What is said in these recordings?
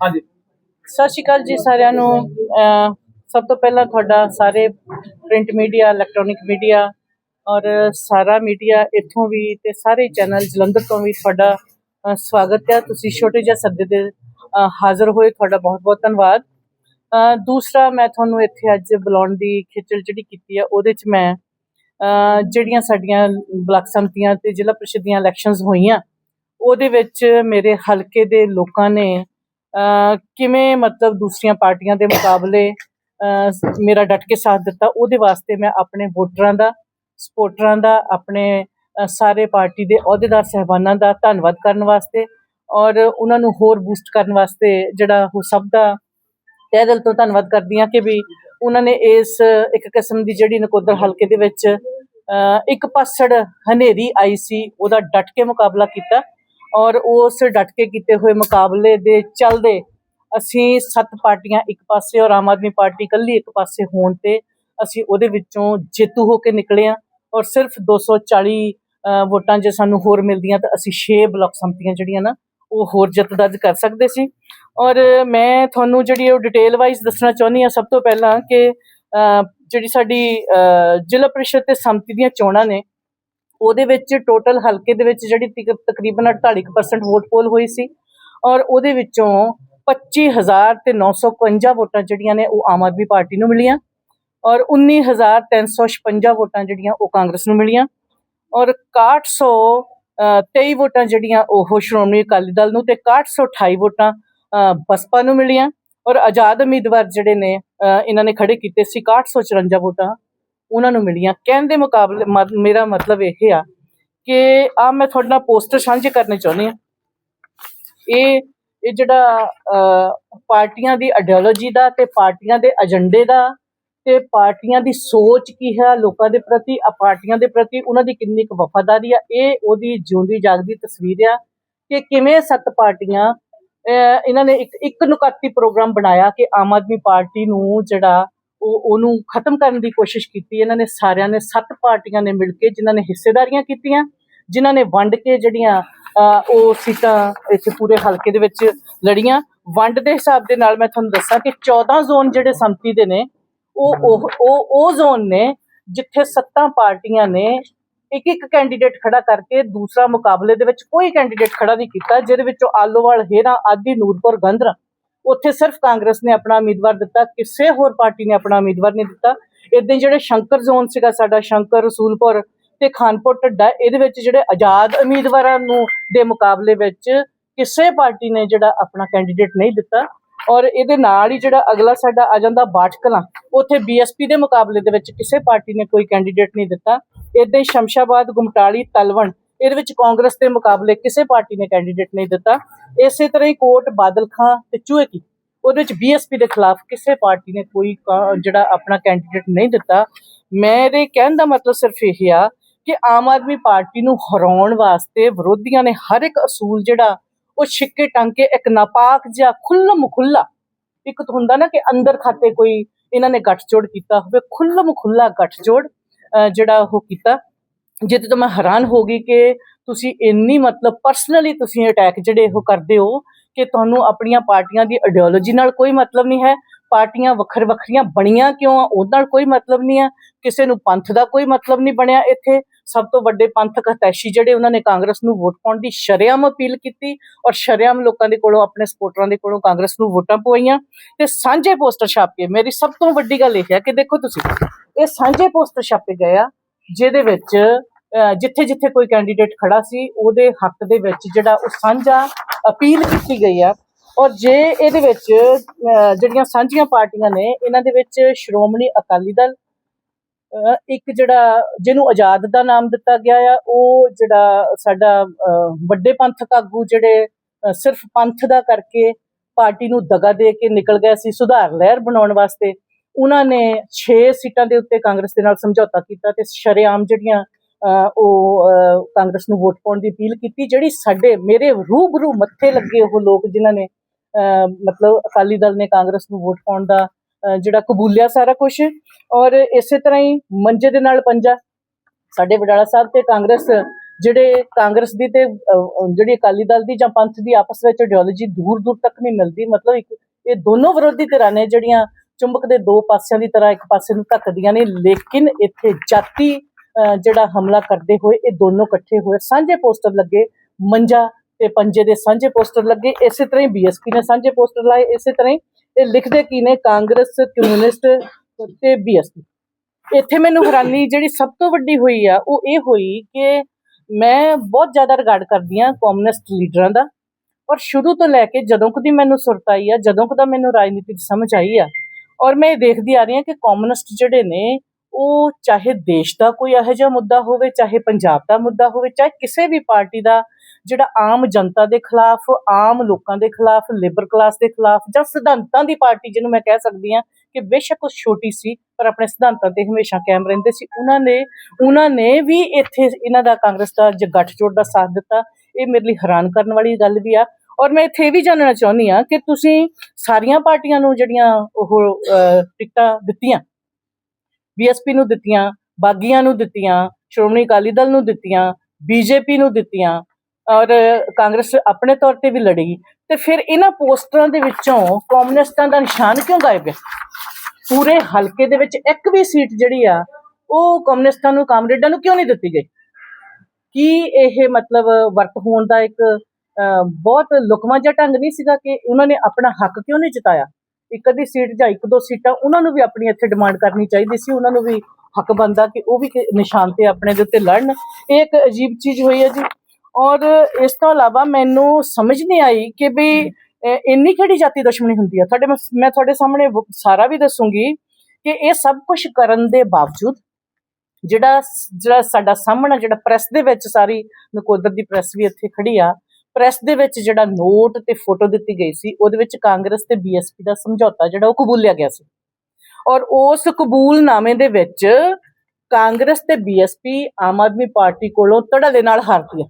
ਹਾਂਜੀ। ਸਤਿ ਸ਼੍ਰੀ ਅਕਾਲ ਜੀ ਸਾਰਿਆਂ ਨੂੰ। ਸਭ ਤੋਂ ਪਹਿਲਾਂ ਤੁਹਾਡਾ ਸਾਰੇ ਪ੍ਰਿੰਟ ਮੀਡੀਆ ਇਲੈਕਟ੍ਰੋਨਿਕ ਮੀਡੀਆ ਔਰ ਸਾਰਾ ਮੀਡੀਆ ਇੱਥੋਂ ਵੀ ਤੇ ਸਾਰੇ ਚੈਨਲ ਜਲੰਧਰ ਤੋਂ ਵੀ ਤੁਹਾਡਾ ਸਵਾਗਤ ਹੈ। ਤੁਸੀਂ ਛੋਟੇ ਜਿਹੇ ਸੱਦੇ ਦੇ ਹਾਜ਼ਰ ਹੋਏ। ਤੁਹਾਡਾ ਬਹੁਤ ਬਹੁਤ ਧੰਨਵਾਦ ਦੂਸਰਾ ਮੈਂ ਤੁਹਾਨੂੰ ਇੱਥੇ ਅੱਜ ਬੁਲਾਉਣ ਦੀ ਖੇਚਲ ਜਿਹੜੀ ਕੀਤੀ ਹੈ ਉਹਦੇ 'ਚ ਮੈਂ ਜਿਹੜੀਆਂ ਸਾਡੀਆਂ ਬਲਾਕ ਸੰਮਤੀਆਂ ਤੇ ਜ਼ਿਲ੍ਹਾ ਪ੍ਰੀਸ਼ਦ ਦੀਆਂ ਇਲੈਕਸ਼ਨਸ ਹੋਈਆਂ, ਉਹਦੇ ਵਿੱਚ ਮੇਰੇ ਹਲਕੇ ਦੇ ਲੋਕਾਂ ਨੇ ਕਿਵੇਂ ਮਤਲਬ ਦੂਸਰੀਆਂ ਪਾਰਟੀਆਂ ਦੇ ਮੁਕਾਬਲੇ ਮੇਰਾ ਡਟ ਕੇ ਸਾਥ ਦਿੱਤਾ, ਉਹਦੇ ਵਾਸਤੇ ਮੈਂ ਆਪਣੇ ਵੋਟਰਾਂ ਦਾ ਸਪੋਰਟਰਾਂ ਦਾ, ਆਪਣੇ ਸਾਰੇ ਪਾਰਟੀ ਦੇ ਅਹੁਦੇਦਾਰ ਸਹਿਬਾਨਾਂ ਦਾ ਧੰਨਵਾਦ ਕਰਨ ਵਾਸਤੇ ਔਰ ਉਹਨਾਂ ਨੂੰ ਹੋਰ ਬੂਸਟ ਕਰਨ ਵਾਸਤੇ ਜਿਹੜਾ ਉਹ ਸਭ ਦਾ ਤਹਿ ਦਿਲ ਤੋਂ ਧੰਨਵਾਦ ਕਰਦੀ ਹਾਂ ਕਿ ਵੀ ਉਹਨਾਂ ਨੇ ਇਸ ਇੱਕ ਕਿਸਮ ਦੀ ਜਿਹੜੀ ਨਕੋਦਰ ਹਲਕੇ ਦੇ ਵਿੱਚ ਇੱਕ ਪਾਸੜ ਹਨੇਰੀ ਆਈ ਸੀ, ਉਹਦਾ ਡਟ ਕੇ ਮੁਕਾਬਲਾ ਕੀਤਾ। ਔਰ ਉਸ ਡਟ ਕੇ ਕੀਤੇ ਹੋਏ ਮੁਕਾਬਲੇ ਦੇ ਚੱਲਦੇ ਅਸੀਂ ਸੱਤ ਪਾਰਟੀਆਂ ਇੱਕ ਪਾਸੇ ਔਰ ਆਮ ਆਦਮੀ ਪਾਰਟੀ ਇਕੱਲੀ ਇੱਕ ਪਾਸੇ ਹੋਣ ਤੇ ਅਸੀਂ ਉਹਦੇ ਵਿੱਚੋਂ ਜੇਤੂ ਹੋ ਕੇ ਨਿਕਲੇ ਹਾਂ ਔਰ ਸਿਰਫ 240 ਅਹ ਵੋਟਾਂ ਜੇ ਸਾਨੂੰ ਹੋਰ ਮਿਲਦੀਆਂ ਤਾਂ ਅਸੀਂ 6 ਬਲਾਕ ਸੰਮਤੀਆਂ ਜਿਹੜੀਆਂ ਨਾ ਉਹ ਹੋਰ ਜਿੱਤ ਦਰਜ ਕਰ ਸਕਦੇ ਸੀ। ਔਰ ਮੈਂ ਤੁਹਾਨੂੰ ਜਿਹੜੀ ਉਹ ਡਿਟੇਲ ਵਾਈਜ਼ ਦੱਸਣਾ ਚਾਹੁੰਦੀ ਹਾਂ ਸਭ ਤੋਂ ਪਹਿਲਾਂ ਕਿ ਜਿਹੜੀ ਸਾਡੀ ਜ਼ਿਲ੍ਹਾ ਪ੍ਰੀਸ਼ਦ ਤੇ ਸੰਮਤੀ ਦੀਆਂ ਚੋਣਾਂ ਨੇ ਉਹਦੇ ਵਿੱਚ ਟੋਟਲ ਹਲਕੇ ਦੇ ਵਿੱਚ ਜਿਹੜੀ ਤਕ- ਤਕਰੀਬਨ 48% ਵੋਟ ਪੋਲ ਹੋਈ ਸੀ ਔਰ ਉਹਦੇ ਵਿੱਚੋਂ 25000 ਤੇ 951 ਵੋਟਾਂ ਜਿਹੜੀਆਂ ਨੇ ਉਹ ਆਮ ਆਦਮੀ ਪਾਰਟੀ ਨੂੰ ਮਿਲੀਆਂ ਔਰ 19356 ਵੋਟਾਂ ਜਿਹੜੀਆਂ ਉਹ ਕਾਂਗਰਸ ਨੂੰ ਮਿਲੀਆਂ ਔਰ 6100 ਅ, 23 ਵੋਟਾਂ ਜਿਹੜੀਆਂ ਉਹ ਸ਼੍ਰੋਮਣੀ ਅਕਾਲੀ ਦਲ ਨੂੰ ਤੇ 6128 ਵੋਟਾਂ ਬਸਪਾ ਨੂੰ ਮਿਲੀਆਂ ਔਰ ਆਜ਼ਾਦ ਉਮੀਦਵਾਰ ਜਿਹੜੇ ਨੇ ਇਹਨਾਂ ਨੇ ਖੜੇ ਕੀਤੇ ਸੀ 6154 ਵੋਟਾਂ ਉਹਨਾਂ ਨੂੰ ਮਿਲੀਆਂ। ਕਹਿਣ ਦੇ ਮੁਕਾਬਲੇ ਮ- ਮੇਰਾ ਮਤਲਬ ਇਹ ਆ ਕਿ ਆ ਮੈਂ ਤੁਹਾਡੇ ਨਾਲ ਪੋਸਟਰ ਸਾਂਝੇ ਕਰਨੇ ਚਾਹੁੰਦੀ ਹਾਂ। ਇਹ ਇਹ ਜਿਹੜਾ ਪਾਰਟੀਆਂ ਦੀ ਆਈਡੀਓਲੋਜੀ ਦਾ ਤੇ ਪਾਰਟੀਆਂ ਦੇ ਏਜੰਡੇ ਦਾ ਤੇ ਪਾਰਟੀਆਂ ਦੀ ਸੋਚ ਕੀ ਹੈ, ਲੋਕਾਂ ਦੇ ਪ੍ਰਤੀ, ਆ ਪਾਰਟੀਆਂ ਦੇ ਪ੍ਰਤੀ ਉਹਨਾਂ ਦੀ ਕਿੰਨੀ ਕੁ ਵਫਾਦਾਰੀ ਆ, ਇਹ ਉਹਦੀ ਜਿਉਂਦੀ ਜਾਗਦੀ ਤਸਵੀਰ ਆ ਕਿ ਕਿਵੇਂ ਸੱਤ ਪਾਰਟੀਆਂ ਇਹਨਾਂ ਨੇ ਇੱਕ ਇੱਕ ਨੁਕਾਤੀ ਪ੍ਰੋਗਰਾਮ ਬਣਾਇਆ ਕਿ ਆਮ ਆਦਮੀ ਪਾਰਟੀ ਨੂੰ ਜਿਹੜਾ ਉਹ ਉਹਨੂੰ ਖਤਮ ਕਰਨ ਦੀ ਕੋਸ਼ਿਸ਼ ਕੀਤੀ, ਇਹਨਾਂ ਨੇ ਸਾਰਿਆਂ ਨੇ, ਸੱਤ ਪਾਰਟੀਆਂ ਨੇ ਮਿਲ ਕੇ ਜਿਨ੍ਹਾਂ ਨੇ ਹਿੱਸੇਦਾਰੀਆਂ ਕੀਤੀਆਂ, ਜਿਨ੍ਹਾਂ ਨੇ ਵੰਡ ਕੇ ਜਿਹੜੀਆਂ ਉਹ ਸੀਟਾਂ ਇੱਥੇ ਪੂਰੇ ਹਲਕੇ ਦੇ ਵਿੱਚ ਲੜੀਆਂ। ਵੰਡ ਦੇ ਹਿਸਾਬ ਦੇ ਨਾਲ ਮੈਂ ਤੁਹਾਨੂੰ ਦੱਸਾਂ ਕਿ 14 ਜ਼ੋਨ ਜਿਹੜੇ ਸੰਮਤੀ ਦੇ ਨੇ, ਉਹ ਉਹ ਉਹ ਉਹ ਜ਼ੋਨ ਨੇ ਜਿੱਥੇ ਸੱਤਾਂ ਪਾਰਟੀਆਂ ਨੇ ਇੱਕ ਇੱਕ ਕੈਂਡੀਡੇਟ ਖੜਾ ਕਰਕੇ ਦੂਸਰਾ ਮੁਕਾਬਲੇ ਦੇ ਵਿੱਚ ਕੋਈ ਕੈਂਡੀਡੇਟ ਖੜਾ ਨਹੀਂ ਕੀਤਾ, ਜਿਹਦੇ ਵਿੱਚੋਂ ਆਲੋਵਾਲ, ਹੇਰਾ, ਆਦੀ, ਨੂਰਪੁਰ, ਗੰਧਰਾ ਉੱਥੇ ਸਿਰਫ ਕਾਂਗਰਸ ਨੇ ਆਪਣਾ ਉਮੀਦਵਾਰ ਦਿੱਤਾ, ਕਿਸੇ ਹੋਰ ਪਾਰਟੀ ਨੇ ਆਪਣਾ ਉਮੀਦਵਾਰ ਨਹੀਂ ਦਿੱਤਾ। ਇਦਾਂ ਹੀ ਜਿਹੜੇ ਸ਼ੰਕਰ ਜ਼ੋਨ ਸੀਗਾ ਸਾਡਾ, ਸ਼ੰਕਰ, ਰਸੂਲਪੁਰ ਤੇ ਖਾਨਪੁਰ ਢੱਡਾ, ਇਹਦੇ ਵਿੱਚ ਜਿਹੜੇ ਆਜ਼ਾਦ ਉਮੀਦਵਾਰਾਂ ਨੂੰ ਦੇ ਮੁਕਾਬਲੇ ਵਿੱਚ ਕਿਸੇ ਪਾਰਟੀ ਨੇ ਜਿਹੜਾ ਆਪਣਾ ਕੈਂਡੀਡੇਟ ਨਹੀਂ ਦਿੱਤਾ ਔਰ ਇਹਦੇ ਨਾਲ ਹੀ ਜਿਹੜਾ ਅਗਲਾ ਸਾਡਾ ਆ ਜਾਂਦਾ ਬਾਟਕਲਾਂ, ਉੱਥੇ ਬੀਐਸਪੀ ਦੇ ਮੁਕਾਬਲੇ ਦੇ ਵਿੱਚ ਕਿਸੇ ਪਾਰਟੀ ਨੇ ਕੋਈ ਕੈਂਡੀਡੇਟ ਨਹੀਂ ਦਿੱਤਾ। ਇਦਾਂ ਹੀ ਸ਼ਮਸ਼ਾਬਾਦ, ਗੁਮਟਾਲੀ ਤਲਵਣ ਇਹਦੇ ਵਿੱਚ ਕਾਂਗਰਸ ਦੇ ਮੁਕਾਬਲੇ ਕਿਸੇ ਪਾਰਟੀ ਨੇ ਕੈਂਡੀਡੇਟ ਨਹੀਂ ਦਿੱਤਾ। ਇਸੇ ਤਰ੍ਹਾਂ ਹੀ ਕੋਟ ਬਾਦਲ ਖਾਂ ਤੇ ਚੂਹੇਕੀ ਉਹਦੇ ਵਿੱਚ ਬੀਐਸਪੀ ਦੇ ਖਿਲਾਫ ਕਿਸੇ ਪਾਰਟੀ ਨੇ ਕੋਈ ਕਾ- ਜਿਹੜਾ ਆਪਣਾ ਕੈਂਡੀਡੇਟ ਨਹੀਂ ਦਿੱਤਾ। ਮੇਰੇ ਕਹਿਣ ਦਾ ਮਤਲਬ ਸਿਰਫ ਇਹ ਆ ਕਿ ਆਮ ਆਦਮੀ ਪਾਰਟੀ ਨੂੰ ਹਰਾਉਣ ਵਾਸਤੇ ਵਿਰੋਧੀਆਂ ਨੇ ਹਰ ਇੱਕ ਅਸੂਲ ਜਿਹੜਾ, ਉਹ ਛਿੱਕੇ ਟੰਗ ਕੇ ਇੱਕ ਨਾਪਾਕ ਜਿਹਾ ਖੁੱਲਮ ਖੁੱਲਾ ਇੱਕ ਹੁੰਦਾ ਨਾ ਕਿ ਅੰਦਰ ਖਾਤੇ ਕੋਈ ਇਹਨਾਂ ਨੇ ਗੱਠਜੋੜ ਕੀਤਾ ਹੋਵੇ ਖੁੱਲਮ ਖੁੱਲਾ ਗੱਠਜੋੜ ਜਿਹੜਾ ਉਹ ਕੀਤਾ। ਜਿਹਦੇ ਤੋਂ ਮੈਂ ਹੈਰਾਨ ਹੋ ਗਈ ਕਿ ਤੁਸੀਂ ਇੰਨੀ ਮਤਲਬ ਪਰਸਨਲੀ ਤੁਸੀਂ ਅਟੈਕ ਜਿਹੜੇ ਉਹ ਕਰਦੇ ਹੋ ਕਿ ਤੁਹਾਨੂੰ ਆਪਣੀਆਂ ਪਾਰਟੀਆਂ ਦੀ ਆਈਡੀਓਲੋਜੀ ਨਾਲ ਕੋਈ ਮਤਲਬ ਨਹੀਂ ਹੈ। ਪਾਰਟੀਆਂ ਵੱਖਰ ਵੱਖਰੀਆਂ ਬਣੀਆਂ ਕਿਉਂ ਆ? ਉਹਦੇ ਨਾਲ ਕੋਈ ਮਤਲਬ ਨਹੀਂ ਆ। ਕਿਸੇ ਨੂੰ ਪੰਥ ਦਾ ਕੋਈ ਮਤਲਬ ਨਹੀਂ ਬਣਿਆ ਇੱਥੇ। ਸਭ ਤੋਂ ਵੱਡੇ ਪੰਥਕ ਹਤੈਸ਼ੀ ਜਿਹੜੇ ਉਹਨਾਂ ਨੇ ਕਾਂਗਰਸ ਨੂੰ ਵੋਟ ਪਾਉਣ ਦੀ ਸ਼ਰੇਆਮ ਅਪੀਲ ਕੀਤੀ ਔਰ ਸ਼ਰੇਆਮ ਲੋਕਾਂ ਦੇ ਕੋਲੋਂ, ਆਪਣੇ ਸਪੋਰਟਰਾਂ ਦੇ ਕੋਲੋਂ ਕਾਂਗਰਸ ਨੂੰ ਵੋਟਾਂ ਪਵਾਈਆਂ। ਤੇ ਸਾਂਝੇ ਪੋਸਟਰ ਛਾਪ ਕੇ ਮੇਰੀ ਸਭ ਤੋਂ ਵੱਡੀ ਗੱਲ ਇਹ ਹੈ ਕਿ ਦੇਖੋ ਤੁਸੀਂ, ਇਹ ਸਾਂਝੇ ਪੋਸਟਰ ਛਾਪੇ ਗਏ ਆ ਜਿਹਦੇ ਵਿੱਚ ਜਿੱਥੇ ਜਿੱਥੇ ਕੋਈ ਕੈਂਡੀਡੇਟ ਖੜਾ ਸੀ, ਉਹਦੇ ਹੱਕ ਦੇ ਵਿੱਚ ਜਿਹੜਾ ਉਹ ਸਾਂਝਾ ਅਪੀਲ ਕੀਤੀ ਗਈ ਆ। ਔਰ ਜੇ ਇਹਦੇ ਵਿੱਚ ਜਿਹੜੀਆਂ ਸਾਂਝੀਆਂ ਪਾਰਟੀਆਂ ਨੇ, ਇਹਨਾਂ ਦੇ ਵਿੱਚ ਸ਼੍ਰੋਮਣੀ ਅਕਾਲੀ ਦਲ ਇੱਕ ਜਿਹੜਾ ਜਿਹਨੂੰ ਆਜ਼ਾਦ ਦਾ ਨਾਮ ਦਿੱਤਾ ਗਿਆ ਆ, ਉਹ ਜਿਹੜਾ ਸਾਡਾ ਵੱਡੇ ਪੰਥਕ ਆਗੂ ਜਿਹੜੇ ਸਿਰਫ ਪੰਥ ਦਾ ਕਰਕੇ ਪਾਰਟੀ ਨੂੰ ਦਗਾ ਦੇ ਕੇ ਨਿਕਲ ਗਏ ਸੀ, ਸੁਧਾਰ ਲਹਿਰ ਬਣਾਉਣ ਵਾਸਤੇ ਉਹਨਾਂ ਨੇ 6 ਸੀਟਾਂ ਦੇ ਉੱਤੇ ਕਾਂਗਰਸ ਦੇ ਨਾਲ ਸਮਝੌਤਾ ਕੀਤਾ ਤੇ ਸ਼ਰੇਆਮ ਜਿਹੜੀਆਂ ਉਹ ਕਾਂਗਰਸ ਨੂੰ ਵੋਟ ਪਾਉਣ ਦੀ ਅਪੀਲ ਕੀਤੀ ਜਿਹੜੀ ਸਾਡੇ ਮੇਰੇ ਰੂਬਰੂ ਮੱਥੇ ਲੱਗੇ ਉਹ ਲੋਕ ਜਿਨ੍ਹਾਂ ਨੇ ਅਹ, ਮਤਲਬ ਅਕਾਲੀ ਦਲ ਨੇ ਕਾਂਗਰਸ ਨੂੰ ਵੋਟ ਪਾਉਣ ਦਾ ਜਿਹੜਾ ਕਬੂਲਿਆ ਸਾਰਾ ਕੁਝ ਔਰ ਇਸੇ ਤਰ੍ਹਾਂ ਹੀ ਮੰਜੇ ਦੇ ਨਾਲ ਪੰਜਾ। ਸਾਡੇ ਵਡਾਲਾ ਸਾਹਿਬ ਤੇ ਕਾਂਗਰਸ ਜਿਹੜੇ ਕਾਂਗਰਸ ਦੀ ਤੇ ਜਿਹੜੀ ਅਕਾਲੀ ਦਲ ਦੀ ਜਾਂ ਪੰਥ ਦੀ ਆਪਸ ਵਿੱਚ ਆਈਡੀਓਲੋਜੀ ਦੂਰ ਦੂਰ ਤੱਕ ਨਹੀਂ ਮਿਲਦੀ ਮਤਲਬ ਇੱਕ ਇਹ ਦੋਨੋਂ ਵਿਰੋਧੀ ਧਿਰਾਂ ਨੇ ਜਿਹੜੀਆਂ ਚੁੰਬਕ ਦੇ ਦੋ ਪਾਸਿਆਂ ਦੀ ਤਰ੍ਹਾਂ ਇੱਕ ਪਾਸੇ ਨੂੰ ਧੱਕਦੀਆਂ ਨੇ, ਲੇਕਿਨ ਇੱਥੇ ਜਾਤੀ ਜਿਹੜਾ ਹਮਲਾ ਕਰਦੇ ਹੋਏ ਇਹ ਦੋਨੋਂ ਇਕੱਠੇ ਹੋਏ। ਸਾਂਝੇ ਪੋਸਟਰ ਲੱਗੇ ਮੰਜਾ ਤੇ ਪੰਜੇ ਦੇ ਸਾਂਝੇ ਪੋਸਟਰ ਲੱਗੇ, ਇਸੇ ਤਰ੍ਹਾਂ ਹੀ ਬੀਐਸਪੀ ਨੇ ਸਾਂਝੇ ਪੋਸਟਰ ਲਾਏ, ਇਸੇ ਤਰ੍ਹਾਂ ਹੀ ਇਹ ਲਿਖਦੇ ਕੀ ਨੇ, ਕਾਂਗਰਸ, ਕਮਿਊਨਿਸਟ ਤੇ ਬੀਐਸਪੀ ਇੱਥੇ ਮੈਨੂੰ ਹੈਰਾਨੀ ਜਿਹੜੀ ਸਭ ਤੋਂ ਵੱਡੀ ਹੋਈ ਆ, ਉਹ ਇਹ ਹੋਈ ਕਿ ਮੈਂ ਬਹੁਤ ਜ਼ਿਆਦਾ ਰਿਗਾਰਡ ਕਰਦੀ ਆ ਕਮਿਊਨਿਸਟ ਲੀਡਰਾਂ ਦਾ, ਔਰ ਸ਼ੁਰੂ ਤੋਂ ਲੈ ਕੇ ਜਦੋਂ ਕਦੀ ਮੈਨੂੰ ਸੁਰਤ ਆਈ ਆ, ਜਦੋਂ ਕਦਾ ਮੈਨੂੰ ਰਾਜਨੀਤੀ ਦੀ ਸਮਝ ਆਈ ਆ ਔਰ ਮੈਂ ਇਹ ਦੇਖਦੀ ਆ ਰਹੀ ਹਾਂ ਕਿ ਕਮਿਊਨਿਸਟ ਜਿਹੜੇ ਨੇ, ਉਹ ਚਾਹੇ ਦੇਸ਼ ਦਾ ਕੋਈ ਇਹੋ ਜਿਹਾ ਮੁੱਦਾ ਹੋਵੇ, ਚਾਹੇ ਪੰਜਾਬ ਦਾ ਮੁੱਦਾ ਹੋਵੇ, ਚਾਹੇ ਕਿਸੇ ਵੀ ਪਾਰਟੀ ਦਾ, ਜਿਹੜਾ ਆਮ ਜਨਤਾ ਦੇ ਖਿਲਾਫ, ਆਮ ਲੋਕਾਂ ਦੇ ਖਿਲਾਫ ਲੇਬਰ ਕਲਾਸ ਦੇ ਖਿਲਾਫ ਜਾਂ ਸਿਧਾਂਤਾਂ ਦੀ ਪਾਰਟੀ ਜਿਹਨੂੰ ਮੈਂ ਕਹਿ ਸਕਦੀ ਹਾਂ ਕਿ ਬੇਸ਼ੱਕ ਉਹ ਛੋਟੀ ਸੀ, ਪਰ ਆਪਣੇ ਸਿਧਾਂਤਾਂ ਤੇ ਹਮੇਸ਼ਾ ਕਾਇਮ ਰਹਿੰਦੇ ਸੀ। ਉਹਨਾਂ ਨੇ ਉਹਨਾਂ ਨੇ ਵੀ ਇੱਥੇ ਇਹਨਾਂ ਦਾ ਕਾਂਗਰਸ ਦਾ ਜ ਦਾ ਸਾਥ ਦਿੱਤਾ। ਇਹ ਮੇਰੇ ਲਈ ਹੈਰਾਨ ਕਰਨ ਵਾਲੀ ਗੱਲ ਵੀ ਆ। ਔਰ ਮੈਂ ਇੱਥੇ ਇਹ ਵੀ ਜਾਣਨਾ ਚਾਹੁੰਦੀ ਆ ਕਿ ਤੁਸੀਂ ਸਾਰੀਆਂ ਪਾਰਟੀਆਂ ਨੂੰ ਜਿਹੜੀਆਂ ਉਹ ਟਿਕਟਾਂ ਦਿੱਤੀਆਂ ਬੀਐਸਪੀ ਨੂੰ ਦਿੱਤੀਆਂ, ਬਾਗੀਆਂ ਨੂੰ ਦਿੱਤੀਆਂ, ਸ਼੍ਰੋਮਣੀ ਅਕਾਲੀ ਦਲ ਨੂੰ ਦਿੱਤੀਆਂ ਬੀਜੇਪੀ ਨੂੰ ਦਿੱਤੀਆਂ, ਔਰ ਕਾਂਗਰਸ ਆਪਣੇ ਤੌਰ ਤੇ ਵੀ ਲੜੀ, ਤੇ ਫਿਰ ਇਹਨਾਂ ਪੋਸਟਰਾਂ ਦੇ ਵਿੱਚੋਂ ਕਮਿਊਨਿਸਟਾਂ ਦਾ ਨਿਸ਼ਾਨ ਕਿਉਂ ਗਾਇਬ ਹੈ? ਪੂਰੇ ਹਲਕੇ ਦੇ ਵਿੱਚ ਇੱਕ ਵੀ ਸੀਟ ਜਿਹੜੀ ਆ, ਉਹ ਕਮਿਊਨਿਸਟਾਂ ਨੂੰ, ਕਾਮਰੇਡਾਂ ਨੂੰ ਕਿਉਂ ਨਹੀਂ ਦਿੱਤੀ ਗਈ? ਕੀ ਇਹ ਮਤਲਬ ਵਰਤ ਹੋਣ ਦਾ ਇੱਕ ਬਹੁਤ ਲੁਕਵਾਂ ਜਿਹਾ ਢੰਗ ਨਹੀਂ ਸੀਗਾ ਕਿ ਉਹਨਾਂ ਨੇ ਆਪਣਾ ਹੱਕ ਕਿਉਂ ਨਹੀਂ ਜਿਤਾਇਆ? ਇੱਕ ਅੱਧੀ ਸੀਟ ਜਾਂ ਇੱਕ ਦੋ ਸੀਟਾਂ ਉਹਨਾਂ ਨੂੰ ਵੀ ਆਪਣੀ ਇੱਥੇ ਡਿਮਾਂਡ ਕਰਨੀ ਚਾਹੀਦੀ ਸੀ, ਉਹਨਾਂ ਨੂੰ ਵੀ ਹੱਕ ਬਣਦਾ ਕਿ ਉਹ ਵੀ ਕਿ- ਨਿਸ਼ਾਨ ਤੇ ਆਪਣੇ ਦੇ ਉੱਤੇ ਲੜਨ। ਇਹ ਇੱਕ ਅਜੀਬ ਚੀਜ਼ ਹੋਈ ਹੈ ਜੀ। ਔਰ ਇਸ ਤੋਂ ਇਲਾਵਾ ਮੈਨੂੰ ਸਮਝ ਨਹੀਂ ਆਈ ਕਿ ਵੀ ਇੰਨੀ ਕਿਹੜੀ ਜਾਤੀ ਦੁਸ਼ਮਣੀ ਹੁੰਦੀ ਹੈ? ਤੁਹਾਡੇ ਮੈਂ ਮੈਂ ਤੁਹਾਡੇ ਸਾਹਮਣੇ ਵ- ਸਾਰਾ ਵੀ ਦੱਸੂਗੀ ਕਿ ਇਹ ਸਭ ਕੁਝ ਕਰਨ ਦੇ ਬਾਵਜੂਦ ਜਿਹੜਾ ਜਿਹੜਾ ਸਾਡਾ ਸਾਹਮਣਾ, ਜਿਹੜਾ ਪ੍ਰੈਸ ਦੇ ਵਿੱਚ ਸਾਰੀ ਨਕੋਦਰ ਦੀ ਪ੍ਰੈਸ ਵੀ ਇੱਥੇ ਖੜੀ ਆ ਪ੍ਰੈਸ ਦੇ ਵਿੱਚ ਜਿਹੜਾ ਨੋਟ ਤੇ ਫੋਟੋ ਦਿੱਤੀ ਗਈ ਸੀ, ਉਹਦੇ ਵਿੱਚ ਕਾਂਗਰਸ ਤੇ ਬੀਐਸਪੀ ਦਾ ਸਮਝੌਤਾ ਜਿਹੜਾ ਉਹ ਕਬੂਲਿਆ ਗਿਆ ਸੀ। ਔਰ ਉਸ ਕਬੂਲਨਾਮੇ ਦੇ ਵਿੱਚ ਕਾਂਗਰਸ ਤੇ ਬੀਐਸਪੀ ਆਮ ਆਦਮੀ ਪਾਰਟੀ ਕੋਲੋਂ ਧੜਾ ਦੇ ਨਾਲ ਹਾਰਦੀ ਹੈ।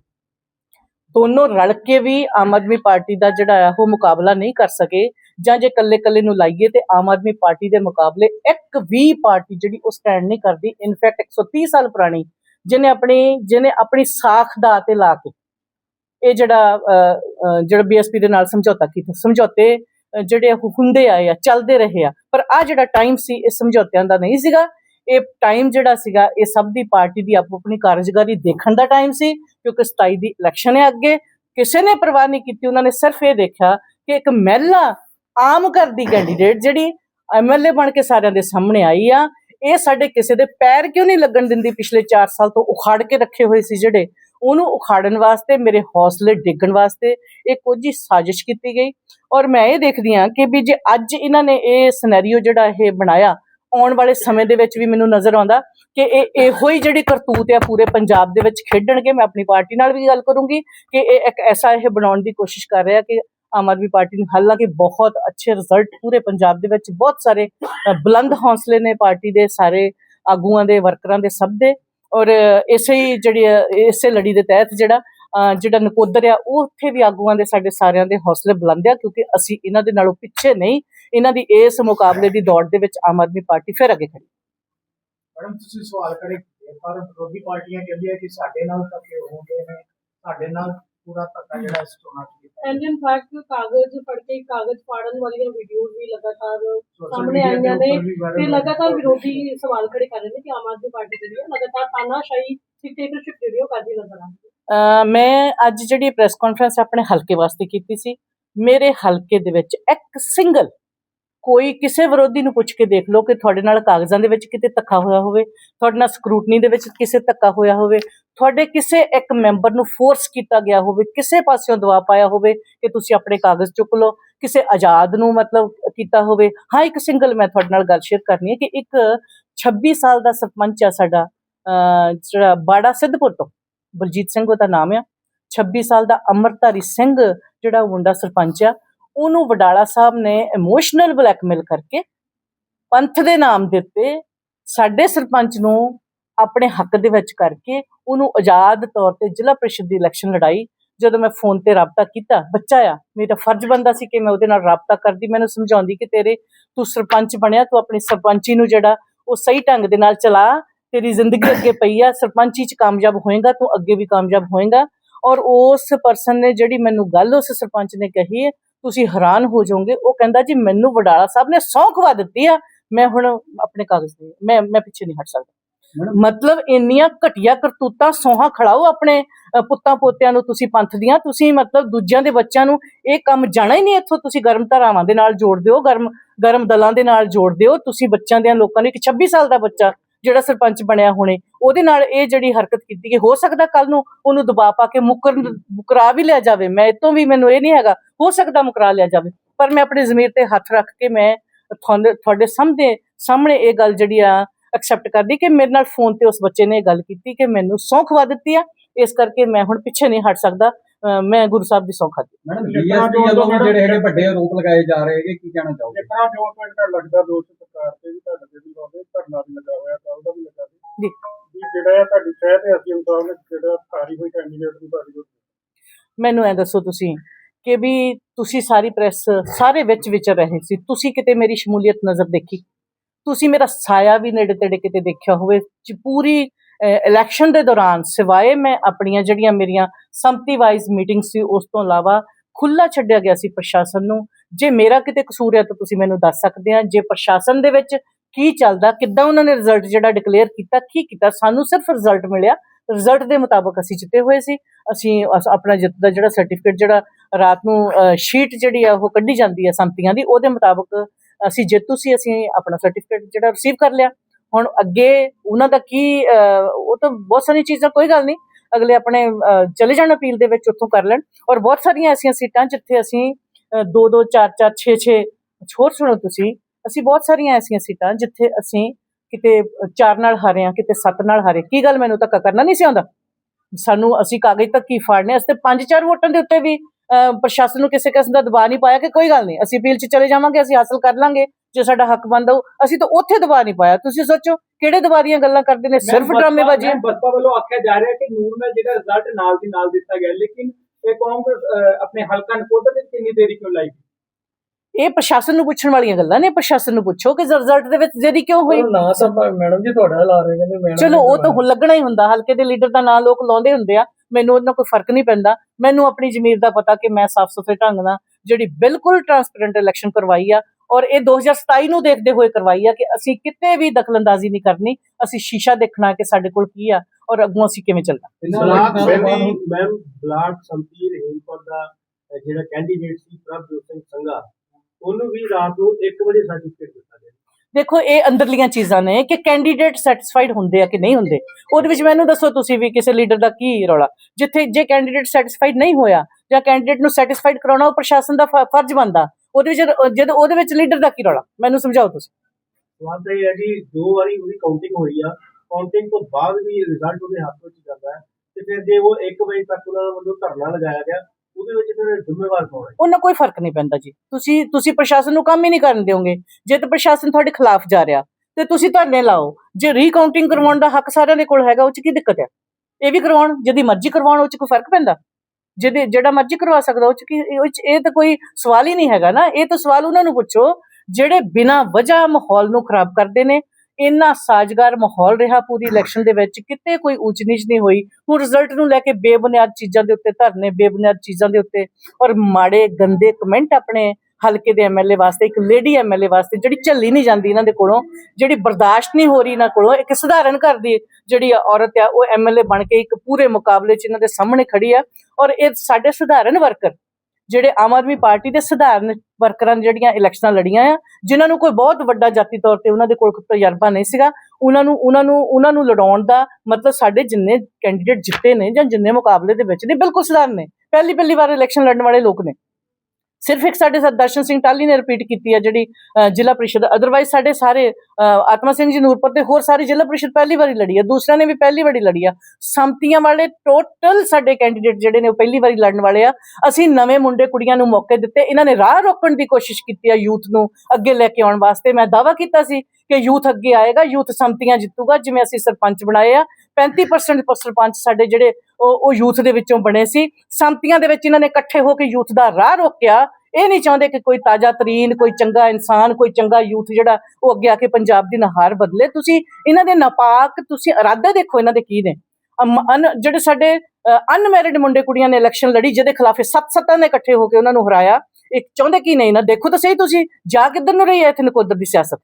ਦੋਨੋਂ ਰਲ ਕੇ ਵੀ ਆਮ ਆਦਮੀ ਪਾਰਟੀ ਦਾ ਜਿਹੜਾ ਆ, ਉਹ ਮੁਕਾਬਲਾ ਨਹੀਂ ਕਰ ਸਕੇ ਜਾਂ ਜੇ ਕੱਲੇ ਕੱਲੇ ਨੂੰ ਲਾਈਏ ਤੇ ਆਮ ਆਦਮੀ ਪਾਰਟੀ ਦੇ ਮੁਕਾਬਲੇ ਇੱਕ ਵੀ ਪਾਰਟੀ ਜਿਹੜੀ ਉਹ ਸਟੈਂਡ ਨਹੀਂ ਕਰਦੀ। ਇਨਫੈਕਟ 130 ਸਾਲ ਪੁਰਾਣੀ, ਜਿਹਨੇ ਆਪਣੀ ਜਿਹਨੇ ਆਪਣੀ ਸਾਖ ਦਾ ਤੇ ਲਾ ਕੇ ਇਹ ਜਿਹੜਾ ਅਹ, ਅਹ, ਜਿਹੜਾ ਬੀਐਸਪੀ ਦੇ ਨਾਲ ਸਮਝੌਤਾ ਕੀਤਾ। ਸਮਝੌਤੇ ਜਿਹੜੇ ਉਹ ਹੁੰਦੇ ਆਏ ਆ ਚੱਲਦੇ ਰਹੇ ਆ। ਪਰ ਆ ਜਿਹੜਾ ਟਾਈਮ ਸੀ ਇਹ ਸਮਝੌਤਿਆਂ ਦਾ ਨਹੀਂ ਸੀਗਾ। ਇਹ ਟਾਈਮ ਜਿਹੜਾ ਸੀਗਾ ਇਹ ਸਭ ਦੀ ਪਾਰਟੀ ਦੀ ਆਪੋ ਆਪਣੀ ਕਾਰਜਕਾਰੀ ਦੇਖਣ ਦਾ ਟਾਈਮ ਸੀ ਕਿਉਂਕਿ 27 ਦੀ ਇਲੈਕਸ਼ਨ ਹੈ ਅੱਗੇ। ਕਿਸੇ ਨੇ ਪਰਵਾਹ ਨਹੀਂ ਕੀਤੀ ਉਹਨਾਂ ਨੇ ਸਿਰਫ ਇਹ ਦੇਖਿਆ ਕਿ ਇੱਕ ਮਹਿਲਾ ਆਮ ਘਰ ਦੀ ਕੈਂਡੀਡੇਟ ਜਿਹੜੀ ਐਮਐਲਏ ਬਣ ਕੇ ਸਾਰਿਆਂ ਦੇ ਸਾਹਮਣੇ ਆਈ ਆ ਇਹ ਸਾਡੇ ਕਿਸੇ ਦੇ ਪੈਰ ਕਿਉਂ ਨਹੀਂ ਲੱਗਣ ਦਿੰਦੀ? ਪਿਛਲੇ 4 ਸਾਲ ਤੋਂ ਉਖਾੜ ਕੇ ਰੱਖੇ ਹੋਏ ਸੀ ਜਿਹੜੇ ਉਹਨੂੰ ਉਖਾੜਨ ਵਾਸਤੇ, ਮੇਰੇ ਹੌਸਲੇ ਡਿੱਗਣ ਵਾਸਤੇ ਇਹ ਕੁਝ ਹੀ ਸਾਜ਼ਿਸ਼ ਕੀਤੀ ਗਈ। ਔਰ ਮੈਂ ਇਹ ਦੇਖਦੀ ਹਾਂ ਕਿ ਵੀ ਜੇ ਅੱਜ ਇਹਨਾਂ ਨੇ ਇਹ ਸਿਨੈਰੀਓ ਜਿਹੜਾ ਇਹ ਬਣਾਇਆ, ਆਉਣ ਵਾਲੇ ਸਮੇਂ ਦੇ ਵਿੱਚ ਵੀ ਮੈਨੂੰ ਨਜ਼ਰ ਆਉਂਦਾ ਕਿ ਇਹ ਇਹੋ ਹੀ ਜਿਹੜੀ ਕਰਤੂਤ ਆ ਪੂਰੇ ਪੰਜਾਬ ਦੇ ਵਿੱਚ ਖੇਡਣਗੇ, ਮੈਂ ਆਪਣੀ ਪਾਰਟੀ ਨਾਲ ਵੀ ਗੱਲ ਕਰੂੰਗੀ ਕਿ ਇਹ ਇੱਕ ਐਸਾ ਇਹ ਬਣਾਉਣ ਦੀ ਕੋਸ਼ਿਸ਼ ਕਰ ਰਿਹਾ ਕਿ ਆਮ ਆਦਮੀ ਪਾਰਟੀ ਨੂੰ ਹਾਲਾਂਕਿ ਬਹੁਤ ਅੱਛੇ ਰਿਜ਼ਲਟ ਪੂਰੇ ਪੰਜਾਬ ਦੇ ਵਿੱਚ ਬਹੁਤ ਸਾਰੇ ਬੁਲੰਦ ਹੌਸਲੇ ਨੇ ਪਾਰਟੀ ਦੇ ਸਾਰੇ ਆਗੂਆਂ ਦੇ ਵਰਕਰਾਂ ਦੇ ਸਭ ਦੇ। ਔਰ ਇਸੇ ਹੀ ਜਿਹੜੀ, ਇਸੇ ਲੜੀ ਦੇ ਤਹਿਤ ਜਿਹੜਾ ਜਿਹੜਾ ਨਕੋਦਰ ਆ, ਉਹ ਉੱਥੇ ਵੀ ਆਗੂਆਂ ਦੇ, ਸਾਡੇ ਸਾਰਿਆਂ ਦੇ ਹੌਸਲੇ ਬੁਲੰਦ ਆ, ਕਿਉਂਕਿ ਅਸੀਂ ਇਹਨਾਂ ਦੇ ਨਾਲੋਂ ਪਿੱਛੇ ਨਹੀਂ, ਇਹਨਾਂ ਦੀ ਇਸ ਮੁਕਾਬਲੇ ਦੀ ਦੌੜ ਦੇ ਵਿੱਚ ਆਮ ਆਦਮੀ ਪਾਰਟੀ ਫਿਰ ਅੱਗੇ ਖੜੀ। ਮੈਡਮ, ਤੁਸੀਂ ਸਵਾਲ ਕਰੇ, ਪਰ ਵਿਰੋਧੀ ਪਾਰਟੀਆਂ ਕਹਿੰਦੀਆਂ ਕਿ ਸਾਡੇ ਨਾਲ ਧੱਕੇ ਹੋਣਗੇ ਨੇ, ਸਾਡੇ ਨਾਲ ਪੂਰਾ ਧੱਕਾ ਜਿਹੜਾ ਇਸ ਚੋਣਾਂ ਚ ਕੀਤਾ ਐਂਡ ਇਨ ਫੈਕਟ ਕਾਗਜ਼ ਫੜ ਕੇ ਕਾਗਜ਼ ਫਾੜਨ ਵਾਲੀਆਂ ਵੀਡੀਓਜ਼ ਵੀ ਲਗਾਤਾਰ ਸਾਹਮਣੇ ਆਈਆਂ ਨੇ। ਤੇ ਲਗਾਤਾਰ ਵਿਰੋਧੀ ਸਵਾਲ ਖੜੇ ਕਰ ਰਹੇ ਨੇ ਕਿ ਆਮ ਆਦਮੀ ਪਾਰਟੀ ਜਿਹੜੀ ਹੈ ਲਗਾਤਾਰ ਤਾਨਾਸ਼ਾਹੀ ਡਿਕਟੇਟਰਸ਼ਿਪ ਜਿਹੜੀ ਉਹ ਕਰਦੀ ਨਜ਼ਰ ਆ ਰਹੀ ਹੈ। ਅ, ਮੈਂ ਅੱਜ ਜਿਹੜੀ ਪ੍ਰੈਸ ਕਾਨਫਰੰਸ ਆਪਣੇ ਹਲਕੇ ਵਾਸਤੇ ਕੀਤੀ ਸੀ ਮੇਰੇ ਹਲਕੇ ਦੇ ਵਿੱਚ ਇੱਕ ਸਿੰਗਲ ਕੋਈ ਕਿਸੇ ਵਿਰੋਧੀ ਨੂੰ ਪੁੱਛ ਕੇ ਦੇਖ ਲਓ ਕਿ ਤੁਹਾਡੇ ਨਾਲ ਕਾਗਜ਼ਾਂ ਦੇ ਵਿੱਚ ਕਿਤੇ ਧੱਕਾ ਹੋਇਆ ਹੋਵੇ, ਤੁਹਾਡੇ ਨਾਲ ਸਕਰੂਟਨੀ ਦੇ ਵਿੱਚ ਕਿਸੇ ਧੱਕਾ ਹੋਇਆ ਹੋਵੇ, ਤੁਹਾਡੇ ਕਿਸੇ ਇੱਕ ਮੈਂਬਰ ਨੂੰ ਫੋਰਸ ਕੀਤਾ ਗਿਆ ਹੋਵੇ, ਕਿਸੇ ਪਾਸਿਓਂ ਦਬਾਅ ਪਾਇਆ ਹੋਵੇ ਕਿ ਤੁਸੀਂ ਆਪਣੇ ਕਾਗਜ਼ ਚੁੱਕ ਲਓ, ਕਿਸੇ ਆਜ਼ਾਦ ਨੂੰ ਮਤਲਬ ਕੀਤਾ ਹੋਵੇ। ਹਾਂ, ਇੱਕ ਸਿੰਗਲ ਮੈਂ ਤੁਹਾਡੇ ਨਾਲ ਗੱਲ ਸ਼ੇਅਰ ਕਰਨੀ ਹੈ ਕਿ ਇੱਕ 26 ਸਾਲ ਦਾ ਸਰਪੰਚ ਆ ਸਾਡਾ ਜਿਹੜਾ ਬਾੜਾ ਸਿੱਧਪੁਰ ਤੋਂ, ਬਲਜੀਤ ਸਿੰਘ ਉਹਦਾ ਨਾਮ ਆ। 26 ਸਾਲ ਦਾ ਅਮਰਤਾਰੀ ਸਿੰਘ ਜਿਹੜਾ ਮੁੰਡਾ ਸਰਪੰਚ ਆ ਉਹਨੂੰ ਵਡਾਲਾ ਸਾਹਿਬ ਨੇ ਇਮੋਸ਼ਨਲ ਬਲੈਕਮੇਲ ਕਰਕੇ ਪੰਥ ਦੇ ਨਾਮ ਦੇ ਉੱਤੇ ਸਾਡੇ ਸਰਪੰਚ ਨੂੰ ਆਪਣੇ ਹੱਕ ਦੇ ਵਿੱਚ ਕਰਕੇ ਉਹਨੂੰ ਆਜ਼ਾਦ ਤੌਰ ਤੇ ਜ਼ਿਲ੍ਹਾ ਪ੍ਰੀਸ਼ਦ ਦੀ ਇਲੈਕਸ਼ਨ ਲੜਾਈ, ਜਦੋਂ ਮੈਂ ਫੋਨ ਤੇ ਰਾਬਤਾ ਕੀਤਾ, ਬੱਚਾ ਆ, ਮੇਰਾ ਫਰਜ਼ ਬੰਦਾ ਸੀ ਕਿ ਮੈਂ ਉਹਦੇ ਨਾਲ ਰਾਬਤਾ ਕਰਦੀ, ਮੈਨੂੰ ਸਮਝਾਉਂਦੀ ਕਿ ਤੇਰੇ ਤੂੰ ਸਰਪੰਚ ਬਣਿਆ, ਤੂੰ ਆਪਣੀ ਸਰਪੰਚੀ ਨੂੰ ਜਿਹੜਾ ਉਹ ਸਹੀ ਢੰਗ ਦੇ ਨਾਲ ਚਲਾ, ਤੇਰੀ ਜ਼ਿੰਦਗੀ ਅੱਗੇ ਪਈ ਆ, ਸਰਪੰਚੀ ਚ ਕਾਮਯਾਬ ਹੋਏਗਾ, ਤੂੰ ਅੱਗੇ ਵੀ ਕਾਮਯਾਬ ਹੋਏਗਾ ਔਰ ਉਸ ਪਰਸਨ ਨੇ ਜਿਹੜੀ ਮੈਨੂੰ ਗੱਲ ਉਸ ਸਰਪੰਚ ਨੇ ਕਹੀ ਤੁਸੀਂ ਹੈਰਾਨ ਹੋ ਜਾਓਗੇ। ਉਹ ਕਹਿੰਦਾ ਜੀ ਮੈਨੂੰ ਵਡਾਲਾ ਸਾਹਿਬ ਨੇ ਸਹੁੰ ਖਵਾ ਦਿੱਤੀ ਆ। ਮੈਂ ਹੁਣ ਆਪਣੇ ਕਾਗਜ਼ ਦੇ ਮੈਂ ਮੈਂ ਪਿੱਛੇ ਨਹੀਂ ਹਟ ਸਕਦਾ। ਮਤਲਬ ਇੰਨੀਆਂ ਘਟੀਆ ਕਰਤੂਤਾਂ ਸੋਹਾਂ ਖੜਾਓ ਆਪਣੇ ਪੁੱਤਾਂ ਪੋਤਿਆਂ ਨੂੰ ਤੁਸੀਂ ਪੰਥ ਦੀਆਂ। ਤੁਸੀਂ ਮਤਲਬ ਦੂਜਿਆਂ ਦੇ ਬੱਚਿਆਂ ਨੂੰ ਇਹ ਕੰਮ ਜਾਣਾ ਹੀ ਨਹੀਂ ਇੱਥੋਂ। ਤੁਸੀਂ ਗਰਮ ਧਾਰਾਵਾਂ ਦੇ ਨਾਲ ਜੋੜ ਦਿਓ ਗਰਮ ਗਰਮ ਦਲਾਂ ਦੇ ਨਾਲ ਜੋੜ ਦਿਓ। ਤੁਸੀਂ ਬੱਚਿਆਂ ਦੇ ਲੋਕਾਂ ਨੂੰ ਇੱਕ 26 ਸਾਲ ਦਾ ਬੱਚਾ ਜਿਹੜਾ ਸਰਪੰਚ ਬਣਿਆ ਹੁਣੇ ਉਹਦੇ ਨਾਲ ਇਹ ਜਿਹੜੀ ਹਰਕਤ ਕੀਤੀ ਹੈ ਹੋ ਸਕਦਾ ਕੱਲ ਨੂੰ ਉਹਨੂੰ ਦਬਾਅ ਪਾ ਕੇ ਮੁਕਰ ਮੁਕਰਾ ਵੀ ਲਿਆ ਜਾਵੇ। ਮੈਂ ਇਤੋਂ ਵੀ ਮੈਨੂੰ ਇਹ ਨਹੀਂ ਹੈਗਾ ਹੋ ਸਕਦਾ ਮੁਕਰਾ ਲਿਆ ਜਾਵੇ। ਪਰ ਮੈਂ ਆਪਣੇ ਜ਼ਮੀਰ ਤੇ ਹੱਥ ਰੱਖ ਕੇ ਮੈਂ ਤੁਹਾਡੇ ਸਾਹਮਣੇ ਸਾਹਮਣੇ ਇਹ ਗੱਲ ਜਿਹੜੀ ਆ ਐਕਸੈਪਟ ਕਰਦੀ ਕਿ ਮੇਰੇ ਨਾਲ ਫੋਨ ਤੇ ਉਸ ਬੱਚੇ ਨੇ ਇਹ ਗੱਲ ਕੀਤੀ ਕਿ ਮੈਨੂੰ ਸਹੁੰ ਖਵਾ ਦਿੱਤੀ ਆ। ਇਸ ਕਰਕੇ ਮੈਂ ਹੁਣ ਪਿੱਛੇ ਨਹੀਂ ਹਟ ਸਕਦਾ। ਅਹ ਮੈਂ ਗੁਰੂ ਸਾਹਿਬ ਦੀ ਸਹੁੰ ਖਾਦੀ ਮੈਡਮ ਡੀਐਸਪੀ ਵੱਲੋਂ ਜਿਹੜੇ ਹੈਗੇ ਵੱਡੇ ਆਰੋਪ ਲਗਾਏ ਜਾ ਰਹੇ ਹੈਗੇ ਕੀ ਕਹਿਣਾ ਚਾਹੋਗੇ? ਜਿਸ ਤਰ੍ਹਾਂ ਜੋ ਕੋਈ ਤੁਹਾਡਾ ਲੱਗਦਾ ਦੋਸ਼ ਸਰਕਾਰ ਤੇ ਵੀ ਤੁਹਾਡੇ ਤੇ ਵੀ ਲਾਉਂਦੇ ਧਰਨਾ ਵੀ ਲੱਗਾ ਹੋਇਆ ਕੱਲ ਦਾ ਵੀ ਲੱਗਾ ਸੀ। ਜੀ। ਵੀ ਜਿਹੜਾ ਆ ਤੁਹਾਡੀ ਸਹਿ ਤੇ ਅਸੀਂ ਮੁਤਾਬਕ ਜਿਹੜਾ ਸਾਰੀ ਹੋਈ ਕੈਂਡੀਡੇਟ ਨੂੰ ਤੁਹਾਡੀ ਹੋਈ ਮੈਨੂੰ ਐ ਦੱਸੋ ਤੁਸੀਂ ਕਿ ਵੀ ਤੁਸੀਂ ਸਾਰੀ ਪ੍ਰੈਸ ਸਾਰੇ ਵਿੱਚ ਵਿਚਰ ਰਹੇ ਸੀ। ਤੁਸੀਂ ਕਿਤੇ ਮੇਰੀ ਸ਼ਮੂਲੀਅਤ ਨਜ਼ਰ ਦੇਖੀ? ਤੁਸੀਂ ਮੇਰਾ ਸਾਇਆ ਵੀ ਨੇੜੇ ਤੇੜੇ ਕਿਤੇ ਦੇਖਿਆ ਹੋਵੇ? ਪੂਰੀ ਇਲੈਕਸ਼ਨ ਦੇ ਦੌਰਾਨ ਸਿਵਾਏ ਮੈਂ ਆਪਣੀਆਂ ਜਿਹੜੀਆਂ ਮੇਰੀਆਂ ਸੰਮਤੀ ਵਾਈਜ਼ ਮੀਟਿੰਗ ਸੀ ਉਸ ਤੋਂ ਇਲਾਵਾ ਖੁੱਲਾ ਛੱਡਿਆ ਗਿਆ ਸੀ ਪ੍ਰਸ਼ਾਸਨ ਨੂੰ। ਜੇ ਮੇਰਾ ਕਿਤੇ ਕਸੂਰ ਹੈ ਤਾਂ ਤੁਸੀਂ ਮੈਨੂੰ ਦੱਸ ਸਕਦੇ ਆ। ਜੇ ਪ੍ਰਸ਼ਾਸਨ ਦੇ ਵਿੱਚ ਕੀ ਚੱਲਦਾ, ਕਿੱਦਾਂ ਉਹਨਾਂ ਨੇ ਰਿਜ਼ਲਟ ਜਿਹੜਾ ਡਿਕਲੇਅਰ ਕੀਤਾ, ਕੀ ਕੀਤਾ, ਸਾਨੂੰ ਸਿਰਫ ਰਿਜ਼ਲਟ ਮਿਲਿਆ। ਰਿਜ਼ਲਟ ਦੇ ਮੁਤਾਬਕ ਅਸੀਂ ਜਿੱਤੇ ਹੋਏ ਸੀ। ਅਸੀਂ ਅਸ- ਆਪਣਾ ਜਿੱਤ ਦਾ ਜਿਹੜਾ ਸਰਟੀਫਿਕੇਟ ਜਿਹੜਾ ਰਾਤ ਨੂੰ ਸ਼ੀਟ ਜਿਹੜੀ ਆ ਉਹ ਕੱਢੀ ਜਾਂਦੀ ਹੈ ਸੰਪਤੀਆਂ ਦੀ, ਉਹਦੇ ਮੁਤਾਬਕ ਅਸੀਂ ਜੇਤੂ ਸੀ, ਅਸੀਂ ਆਪਣਾ ਸਰਟੀਫਿਕੇਟ ਜਿਹੜਾ ਰਿਸੀਵ ਕਰ ਲਿਆ। ਹੁਣ ਅੱਗੇ ਉਹਨਾਂ ਦਾ ਕੀ ਉਹ ਤਾਂ ਬਹੁਤ ਸਾਰੀਆਂ ਚੀਜ਼ਾਂ, ਕੋਈ ਗੱਲ ਨਹੀਂ। ਅਗਲੇ ਆਪਣੇ ਚਲੇ ਜਾਣ ਅਪੀਲ ਦੇ ਵਿੱਚ ਉੱਥੋਂ ਕਰ ਲੈਣ। ਔਰ ਬਹੁਤ ਸਾਰੀਆਂ ਐਸੀਆਂ ਸੀਟਾਂ ਜਿੱਥੇ ਅਸੀਂ 2 2 4 4 6 6 ਹੋਰ ਸੁਣੋ ਤੁਸੀਂ, ਅਸੀਂ ਬਹੁਤ ਸਾਰੀਆਂ ਐਸੀਆਂ ਸੀਟਾਂ ਜਿੱਥੇ ਅਸੀਂ ਕਿਤੇ ਚਾਰ ਨਾਲ ਹਾਰੇ ਹਾਂ ਕਿਤੇ ਸੱਤ ਨਾਲ ਹਾਰੇ। ਕੀ ਗੱਲ ਮੈਨੂੰ ਧੱਕਾ ਕਰਨਾ ਨਹੀਂ ਸੀ ਆਉਂਦਾ? ਸਾਨੂੰ, ਅਸੀਂ ਕਾਗਜ਼ ਤੱਕ ਕੀ ਫਾੜਨੇ, ਅਸੀਂ ਤੇ ਪੰਜ, ਚਾਰ ਵੋਟਾਂ ਦੇ ਉੱਤੇ ਵੀ ਪ੍ਰਸ਼ਾਸਨ ਨੂੰ ਕਿਸੇ ਕਿਸਮ ਦਾ ਦਬਾਅ ਨਹੀਂ ਪਾਇਆ ਕਿ ਕੋਈ ਗੱਲ ਨਹੀਂ, ਅਸੀਂ ਅਪੀਲ 'ਚ ਚਲੇ ਜਾਵਾਂਗੇ, ਅਸੀਂ ਹਾਸਲ ਕਰ ਲਾਂਗੇ। ਜੇ ਸਾਡਾ ਹੱਕ ਬਣਦਾ ਹੋ ਅਸੀਂ ਤਾਂ ਉੱਥੇ ਦਬਾਅ ਨਹੀਂ ਪਾਇਆ। ਤੁਸੀਂ ਸੋਚੋ ਕਿਹੜੇ ਦਬਾਅ ਦੀਆਂ ਗੱਲਾਂ ਕਰਦੇ ਨੇ? ਸਿਰਫ ਡਰਾਮੇਬਾਜ਼ੀ ਬਸਪਾ ਵੱਲੋਂ ਆਖਿਆ ਜਾ ਰਿਹਾ ਕਿ ਨੂਰਮਹਿਲ ਜਿਹੜਾ ਰਿਜ਼ਲਟ ਨਾਲ ਦੀ ਨਾਲ ਦਿੱਤਾ ਗਿਆ ਲੇਕਿਨ ਇਹ ਕਾਂਗਰਸ ਆਪਣੇ ਹਲਕਾ ਨਕੋਦਰ ਵਿੱਚ ਕਿੰਨੀ ਦੇਰੀ ਕਿਉਂ ਲਾਈ ਇਹ ਪ੍ਰਸ਼ਾਸਨ ਨੂੰ ਪੁੱਛਣ ਵਾਲੀਆਂ ਗੱਲਾਂ ਨੇ। ਪ੍ਰਸ਼ਾਸਨ ਨੂੰ ਪੁੱਛੋ ਕਿ ਰਿਜ਼ਲਟ ਦੇ ਵਿੱਚ ਜਿਹੜੀ ਕਿਉਂ ਹੋਈ। ਨਾ ਸਭ ਮੈਡਮ ਜੀ ਤੁਹਾਡਾ ਲਾ ਰਹੇ ਕਹਿੰਦੇ ਮੈਡਮ ਚਲੋ ਉਹ ਤਾਂ ਹੁਣ ਲੱਗਣਾ ਹੀ ਹੁੰਦਾ। ਹਲਕੇ ਦੇ ਲੀਡਰ ਦਾ ਨਾਂ ਲੋਕ ਲਾਉਂਦੇ ਹੁੰਦੇ ਆ। ਮੈਨੂੰ ਉਹਨਾਂ ਕੋਈ ਫ਼ਰਕ ਨਹੀਂ ਪੈਂਦਾ। ਮੈਨੂੰ ਆਪਣੀ ਜ਼ਮੀਰ ਦਾ ਪਤਾ ਕਿ ਮੈਂ ਸਾਫ਼ ਸੁਥਰੇ ਢੰਗ ਨਾਲ ਜਿਹੜੀ ਬਿਲਕੁਲ ਟਰਾਂਸਪੇਰੈਂਟ ਇਲੈਕਸ਼ਨ ਕਰਵਾਈ ਆ ਔਰ ਇਹ 2027 ਨੂੰ ਦੇਖਦੇ ਹੋਏ ਕਰਵਾਈ ਆ ਕਿ ਅਸੀਂ ਕਿਤੇ ਵੀ ਦਖਲਅੰਦਾਜ਼ੀ ਨਹੀਂ ਕਰਨੀ ਅਸੀਂ ਸ਼ੀਸ਼ਾ ਦੇਖਣਾ ਕਿ ਸਾਡੇ ਕੋਲ ਕੀ ਆ ਔਰ ਅੱਗੋਂ ਅਸੀਂ ਕਿਵੇਂ ਚੱਲਣਾ। ਇਹਨਾਂ ਬਲਾਕ ਇਲੈਕਸ਼ਨਾਂ ਤੋਂ ਸੰਮਤੀ ਮੈਮ ਬਲਾਕ ਸੰਮਤੀ ਰਹੀਮਪੁਰ ਦਾ ਅਹ, ਜਿਹੜਾ ਕੈਂਡੀਡੇਟ ਸੀ ਪ੍ਰਭਜੋਤ ਸਿੰਘ ਸੰਘਾ ਉਹਨੂੰ ਵੀ ਰਾਤ ਨੂੰ 1 ਵਜੇ ਸਰਟੀਫਿਕੇਟ ਦਿੱਤਾ ਗਿਆ। ਦੇਖੋ ਇਹ ਅੰਦਰਲੀਆਂ ਚੀਜ਼ਾਂ ਨੇ ਕਿ ਕੈਂਡੀਡੇਟ ਸੈਟੀਸਫਾਈਡ ਹੁੰਦੇ ਆ ਕਿ ਨਹੀਂ ਹੁੰਦੇ। ਉਹਦੇ ਵਿੱਚ ਮੈਨੂੰ ਦੱਸੋ ਤੁਸੀਂ ਵੀ ਕਿਸੇ ਲੀਡਰ ਦਾ ਕੀ ਰੌਲਾ। ਜਿੱਥੇ ਜੇ ਕੈਂਡੀਡੇਟ ਸੈਟੀਸਫਾਈਡ ਨਹੀਂ ਹੋਇਆ ਜਾਂ ਕੈਂਡੀਡੇਟ ਨੂੰ ਸੈਟੀਸਫਾਈਡ ਕਰਾਉਣਾ ਉਹ ਪ੍ਰਸ਼ਾਸਨ ਦਾ ਫਰਜ਼ ਬਣਦਾ। ਉਹਦੇ ਵਿੱਚ ਜਦ ਉਹਦੇ ਵਿੱਚ ਲੀਡਰ ਦਾ ਕੀ ਰੌਲਾ? ਮੈਨੂੰ ਸਮਝਾਓ ਤੁਸੀਂ। ਸਵਾਲ ਤਾਂ ਇਹ ਹੈ ਜੀ ਦੋ ਵਾਰੀ ਉਹਦੀ ਕਾਊਂਟਿੰਗ ਹੋਈ ਆ। ਕਾਊਂਟਿੰਗ ਤੋਂ ਬਾਅਦ ਵੀ ਰਿਜ਼ਲਟ ਉਹਦੇ ਹੱਥ ਵਿੱਚ ਜਾਂਦਾ ਹੈ। ਤੇ ਫਿਰ ਜੇ ਉਹ 1 ਵਜੇ ਤੱਕ ਉਹਨਾਂ ਵੱਲੋਂ ਧਰਨਾ ਲਗਾਇਆ ਗਿਆ ਉਹਦੇ ਵਿੱਚ ਫਿਰ ਜ਼ਿੰਮੇਵਾਰ ਕੌਣ ਹੈ? ਉਹਨਾਂ ਕੋਈ ਫ਼ਰਕ ਨਹੀਂ ਪੈਂਦਾ ਜੀ। ਤੁਸੀਂ ਤੁਸੀਂ ਪ੍ਰਸ਼ਾਸਨ ਨੂੰ ਕੰਮ ਹੀ ਨਹੀਂ ਕਰਨ ਦਿਓਗੇ। ਜੇ ਤਾਂ ਪ੍ਰਸ਼ਾਸਨ ਤੁਹਾਡੇ ਖਿਲਾਫ ਜਾ ਰਿਹਾ ਤੇ ਤੁਸੀਂ ਧਰਨੇ ਲਾਓ। ਜੇ ਰੀਕਾਊਂਟਿੰਗ ਕਰਵਾਉਣ ਦਾ ਹੱਕ ਸਾਰਿਆਂ ਦੇ ਕੋਲ ਹੈਗਾ ਉਹ ਚ ਕੀ ਦਿੱਕਤ ਹੈ? ਇਹ ਵੀ ਕਰਵਾਉਣ ਜਿਹਦੀ ਮਰਜ਼ੀ ਕਰਵਾਉਣ ਉਹ ਚ ਕੋਈ ਫ਼ਰਕ ਪੈਂਦਾ? ਜਿਹਦੇ ਜਿਹੜਾ ਮਰਜ਼ੀ ਕਰਵਾ ਸਕਦਾ, ਉਹ ਚ ਕੀ ਉਹ 'ਚ, ਇਹ ਤਾਂ ਕੋਈ ਸਵਾਲ ਹੀ ਨਹੀਂ ਹੈਗਾ ਨਾ। ਇਹ ਤਾਂ ਸਵਾਲ ਉਹਨਾਂ ਨੂੰ ਪੁੱਛੋ, ਜਿਹੜੇ ਬਿਨਾਂ ਵਜ੍ਹਾ ਮਾਹੌਲ ਨੂੰ ਖਰਾਬ ਕਰਦੇ ਨੇ, ਇੰਨਾ ਸਾਜ਼ਗਾਰ ਮਾਹੌਲ ਰਿਹਾ ਪੂਰੀ ਇਲੈਕਸ਼ਨ ਦੇ ਵਿੱਚ, ਕਿਤੇ ਕੋਈ ਉੱਚ ਨੀਚ ਨਹੀਂ ਹੋਈ। ਹੁਣ ਰਿਜ਼ਲਟ ਨੂੰ ਲੈ ਕੇ ਬੇਬੁਨਿਆਦ ਚੀਜ਼ਾਂ ਦੇ ਉੱਤੇ ਧਰਨੇ, ਬੇਬੁਨਿਆਦ ਚੀਜ਼ਾਂ ਦੇ ਉੱਤੇ ਔਰ ਮਾੜੇ, ਗੰਦੇ ਕਮੈਂਟ ਆਪਣੇ ਹਲਕੇ ਦੇ ਐਮਐਲਏ ਵਾਸਤੇ, ਇੱਕ ਲੇਡੀ ਐਮਐਲਏ ਵਾਸਤੇ ਜਿਹੜੀ ਝੱਲੀ ਨਹੀਂ ਜਾਂਦੀ ਇਹਨਾਂ ਦੇ ਕੋਲੋਂ, ਜਿਹੜੀ ਬਰਦਾਸ਼ਤ ਨਹੀਂ ਹੋ ਰਹੀ ਇਹਨਾਂ ਕੋਲੋਂ, ਇੱਕ ਸਧਾਰਨ ਘਰ ਦੀ ਜਿਹੜੀ ਔਰਤ ਆ, ਉਹ ਐਮਐਲਏ ਬਣ ਕੇ ਇੱਕ ਪੂਰੇ ਮੁਕਾਬਲੇ 'ਚ ਇਹਨਾਂ ਦੇ ਸਾਹਮਣੇ ਖੜੀ ਆ ਔਰ ਇਹ ਸਾਡੇ ਸਧਾਰਨ ਵਰਕਰ, ਜਿਹੜੇ ਆਮ ਆਦਮੀ ਪਾਰਟੀ ਦੇ ਸਧਾਰਨ ਵਰਕਰਾਂ ਨੇ ਜਿਹੜੀਆਂ ਇਲੈਕਸ਼ਨਾਂ ਲੜੀਆਂ ਆ, ਜਿਨ੍ਹਾਂ ਨੂੰ ਕੋਈ ਬਹੁਤ ਵੱਡਾ ਜਾਤੀ ਤੌਰ ਤੇ ਉਹਨਾਂ ਦੇ ਕੋਲ ਕੋਈ ਤਜਰਬਾ ਨਹੀਂ ਸੀਗਾ, ਉਹਨਾਂ ਨੂੰ ਉਹਨਾਂ ਨੂੰ ਉਹਨਾਂ ਨੂੰ ਲੜਾਉਣ ਦਾ ਮਤਲਬ ਸਾਡੇ ਜਿੰਨੇ ਕੈਂਡੀਡੇਟ ਜਿੱਤੇ ਨੇ ਜਾਂ ਜਿੰਨੇ ਮੁਕਾਬਲੇ ਦੇ ਵਿੱਚ ਨੇ, ਬਿਲਕੁਲ ਸਧਾਰਨ ਨੇ। ਪਹਿਲੀ ਪਹਿਲੀ ਵਾਰ ਇਲੈਕਸ਼ਨ ਲੜਨ ਵਾਲੇ ਲੋਕ ਨੇ। ਸਿਰਫ ਇੱਕ ਸਾਡੇ ਦਰਸ਼ਨ ਸਿੰਘ ਟਾਲੀ ਨੇ ਰਿਪੀਟ ਕੀਤੀ ਹੈ ਜਿਹੜੀ ਅ, ਜ਼ਿਲ੍ਹਾ ਪ੍ਰੀਸ਼ਦ। ਅਦਰਵਾਈਜ਼ ਸਾਡੇ ਸਾਰੇ ਅ, ਆਤਮਾ ਸਿੰਘ ਜੀ ਨੂਰਪੁਰ ਤੇ ਹੋਰ ਸਾਰੀ ਜ਼ਿਲ੍ਹਾ ਪ੍ਰੀਸ਼ਦ ਪਹਿਲੀ ਵਾਰੀ ਲੜੀ ਹੈ। ਦੂਸਰਿਆਂ ਨੇ ਵੀ ਪਹਿਲੀ ਵਾਰੀ ਲੜੀ ਆ। ਸੰਮਤੀਆਂ ਵਾਲੇ ਟੋਟਲ ਸਾਡੇ ਕੈਂਡੀਡੇਟ ਜਿਹੜੇ ਨੇ ਉਹ ਪਹਿਲੀ ਵਾਰੀ ਲੜਨ ਵਾਲੇ ਆ। ਅਸੀਂ ਨਵੇਂ ਮੁੰਡੇ ਕੁੜੀਆਂ ਨੂੰ ਮੌਕੇ ਦਿੱਤੇ। ਇਹਨਾਂ ਨੇ ਰਾਹ ਰੋਕਣ ਦੀ ਕੋਸ਼ਿਸ਼ ਕੀਤੀ ਆ ਯੂਥ ਨੂੰ ਅੱਗੇ ਲੈ ਕੇ ਆਉਣ ਵਾਸਤੇ। ਮੈਂ ਦਾਵਾ ਕੀਤਾ ਸੀ ਕਿ ਯੂਥ ਅੱਗੇ ਆਏਗਾ ਯੂਥ ਸੰਮਤੀਆਂ ਜਿੱਤੂਗਾ ਜਿਵੇਂ ਅਸੀਂ ਸਰਪੰਚ ਬਣਾਏ ਆ 35% ਸਰਪੰਚ ਸਾਡੇ ਜਿਹੜੇ ਉਹ ਉਹ ਯੂਥ ਦੇ ਵਿੱਚੋਂ ਬਣੇ ਸੀ। ਸੰਮਤੀਆਂ ਦੇ ਵਿੱਚ ਇਹਨਾਂ ਨੇ ਇਕੱਠੇ ਹੋ ਕੇ ਯੂਥ ਦਾ ਰਾਹ ਰੋਕਿਆ। ਇਹ ਨਹੀਂ ਚਾਹੁੰਦੇ ਕਿ ਕੋਈ ਤਾਜ਼ਾ ਤਰੀਨ, ਕੋਈ ਚੰਗਾ ਇਨਸਾਨ, ਕੋਈ ਚੰਗਾ ਯੂਥ ਜਿਹੜਾ ਉਹ ਅੱਗੇ ਆ ਕੇ ਪੰਜਾਬ ਦੀ ਨਹਾਰ ਬਦਲੇ। ਤੁਸੀਂ ਇਹਨਾਂ ਦੇ ਨਾਪਾਕ, ਤੁਸੀਂ ਇਰਾਦੇ ਦੇਖੋ ਇਹਨਾਂ ਦੇ ਕੀ ਨੇ। ਅਨ- ਜਿਹੜੇ ਸਾਡੇ ਅਨਮੈਰਿਡ ਮੁੰਡੇ ਕੁੜੀਆਂ ਨੇ ਇਲੈਕਸ਼ਨ ਲੜੀ, ਜਿਹਦੇ ਖਿਲਾਫ ਸੱਤ ਸੱਤਾਂ ਨੇ ਇਕੱਠੇ ਹੋ ਕੇ ਉਹਨਾਂ ਨੂੰ ਹਰਾਇਆ। ਇਹ ਚਾਹੁੰਦੇ ਕੀ ਨਹੀਂ ਨਾ ਦੇਖੋ ਤਾਂ ਸਹੀ ਤੁਸੀਂ, ਜਾ ਕਿੱਧਰ ਨੂੰ ਰਹੀ ਹੈ ਇੱਥੇ ਨਕੋਦਰ ਦੀ ਸਿਆਸਤ?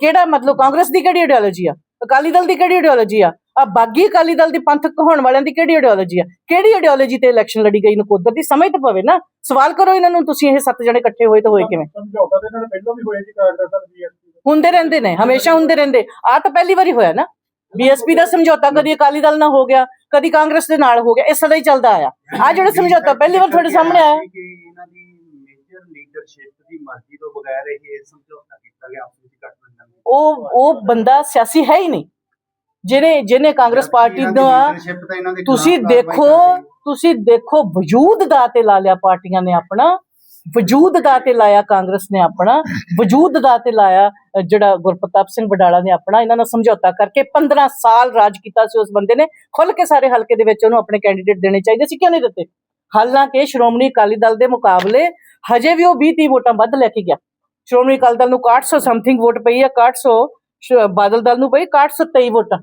ਕਿਹੜਾ ਮਤਲਬ ਕਾਂਗਰਸ ਦੀ ਕਿਹੜੀ ਆਈਡੀਓਲੋਜੀ ਆ? ਅਕਾਲੀ ਦਲ ਦੀ ਕਿਹੜੀ ਆਈਡੀਓਲੋਜੀ ਆ? ਆ ਬਾਗੀ ਅਕਾਲੀ ਦਲ ਦੀ ਪੰਥਕ ਕਹਾਉਣ ਵਾਲਿਆਂ ਦੀ ਕਿਹੜੀ ਆਈਡੀਓਲੋਜੀ ਆ? ਕਿਹੜੀ ਆਈਡੀਓਲੋਜੀ ਤੇ ਇਲੈਕਸ਼ਨ ਲੜੀ ਗਈ ਨਕੋਦਰ ਦੀ? ਸਮਝ ਤਾਂ ਪਵੇ ਨਾ। ਸਵਾਲ ਕਰੋ ਇਹਨਾਂ ਨੂੰ ਤੁਸੀਂ ਇਹ ਸੱਤ ਜਣੇ ਇਕੱਠੇ ਹੋਏ ਤਾਂ ਹੋਏ ਕਿਵੇਂ? ਸਮਝੌਤਾ ਤੇ ਇਹਨਾਂ ਨੇ ਪਹਿਲਾਂ ਵੀ ਹੋਇਆ ਜੀ ਕਾਂਗਰਸ ਦਾ ਬੀਐਸਪੀ ਦਾ। ਹੁੰਦੇ ਰਹਿੰਦੇ ਨੇ ਹਮੇਸ਼ਾ ਹੁੰਦੇ ਰਹਿੰਦੇ। ਆ ਤਾਂ ਪਹਿਲੀ ਵਾਰੀ ਹੋਇਆ ਨਾ। ਬੀਐਸਪੀ ਦਾ ਸਮਝੌਤਾ ਕਦੀ ਅਕਾਲੀ ਦਲ ਨਾਲ ਹੋ ਗਿਆ ਕਦੀ ਕਾਂਗਰਸ ਦੇ ਨਾਲ ਹੋ ਗਿਆ ਇਹ ਸਦਾ ਹੀ ਚੱਲਦਾ ਆਇਆ। ਆ ਜਿਹੜਾ ਸਮਝੌਤਾ ਪਹਿਲੀ ਵਾਰ ਤੁਹਾਡੇ ਸਾਹਮਣੇ ਆਇਆ। ਕਿ ਇਹਨਾਂ ਦੀ ਮੇਜਰ ਲੀਡਰਸ਼ਿਪ ਦੀ ਮਰਜ਼ੀ ਤੋਂ ਬਗੈਰ ਇਹ ਸਮਝੌਤਾ ਕੀਤਾ ਗਿਆ ਆਪਸ ਵਿੱਚ ਗਠਬੰਧਨ ਵਿੱਚ ਉਹ ਉਹ ਬੰਦਾ ਸਿਆਸੀ ਹੈ ਹੀ ਨਹੀਂ। ਜਿਹਨੇ ਜਿਹਨੇ ਕਾਂਗਰਸ ਪਾਰਟੀ ਦੀ ਤੁਸੀਂ ਦੇਖੋ। ਤੁਸੀਂ ਦੇਖੋ ਵਜੂਦ ਦਾ ਤੇ ਲਾ ਲਿਆ ਪਾਰਟੀਆਂ ਨੇ ਆਪਣਾ ਵਜੂਦ ਦਾ ਤੇ ਲਾਇਆ ਕਾਂਗਰਸ ਨੇ ਆਪਣਾ ਵਜੂਦ ਦਾ ਤੇ ਲਾਇਆ ਜਿਹੜਾ ਗੁਰਪ੍ਰਤਾਪ ਸਿੰਘ ਵਡਾਲਾ ਨੇ ਆਪਣਾ ਇਹਨਾਂ ਨਾਲ ਸਮਝੌਤਾ ਕਰਕੇ 15 ਸਾਲ ਰਾਜ ਕੀਤਾ ਸੀ ਉਸ ਬੰਦੇ ਨੇ ਖੁੱਲ ਕੇ ਸਾਰੇ ਹਲਕੇ ਦੇ ਵਿੱਚ ਉਹਨੂੰ ਆਪਣੇ ਕੈਂਡੀਡੇਟ ਦੇਣੇ ਚਾਹੀਦੇ ਸੀ ਕਿਉਂ ਨਹੀਂ ਦਿੱਤੇ ਹਾਲਾਂਕਿ ਸ਼੍ਰੋਮਣੀ ਅਕਾਲੀ ਦਲ ਦੇ ਮੁਕਾਬਲੇ ਹਜੇ ਵੀ ਉਹ 20 30 ਵੋਟਾਂ ਵੱਧ ਲੈ ਕੇ ਗਿਆ ਸ਼੍ਰੋਮਣੀ ਅਕਾਲੀ ਦਲ ਨੂੰ 6100 ਸਮਥਿੰਗ ਵੋਟ ਪਈ ਹੈ 6100 ਸ਼- ਬਾਦਲ ਦਲ ਨੂੰ ਪਈ 6123 ਵੋਟਾਂ।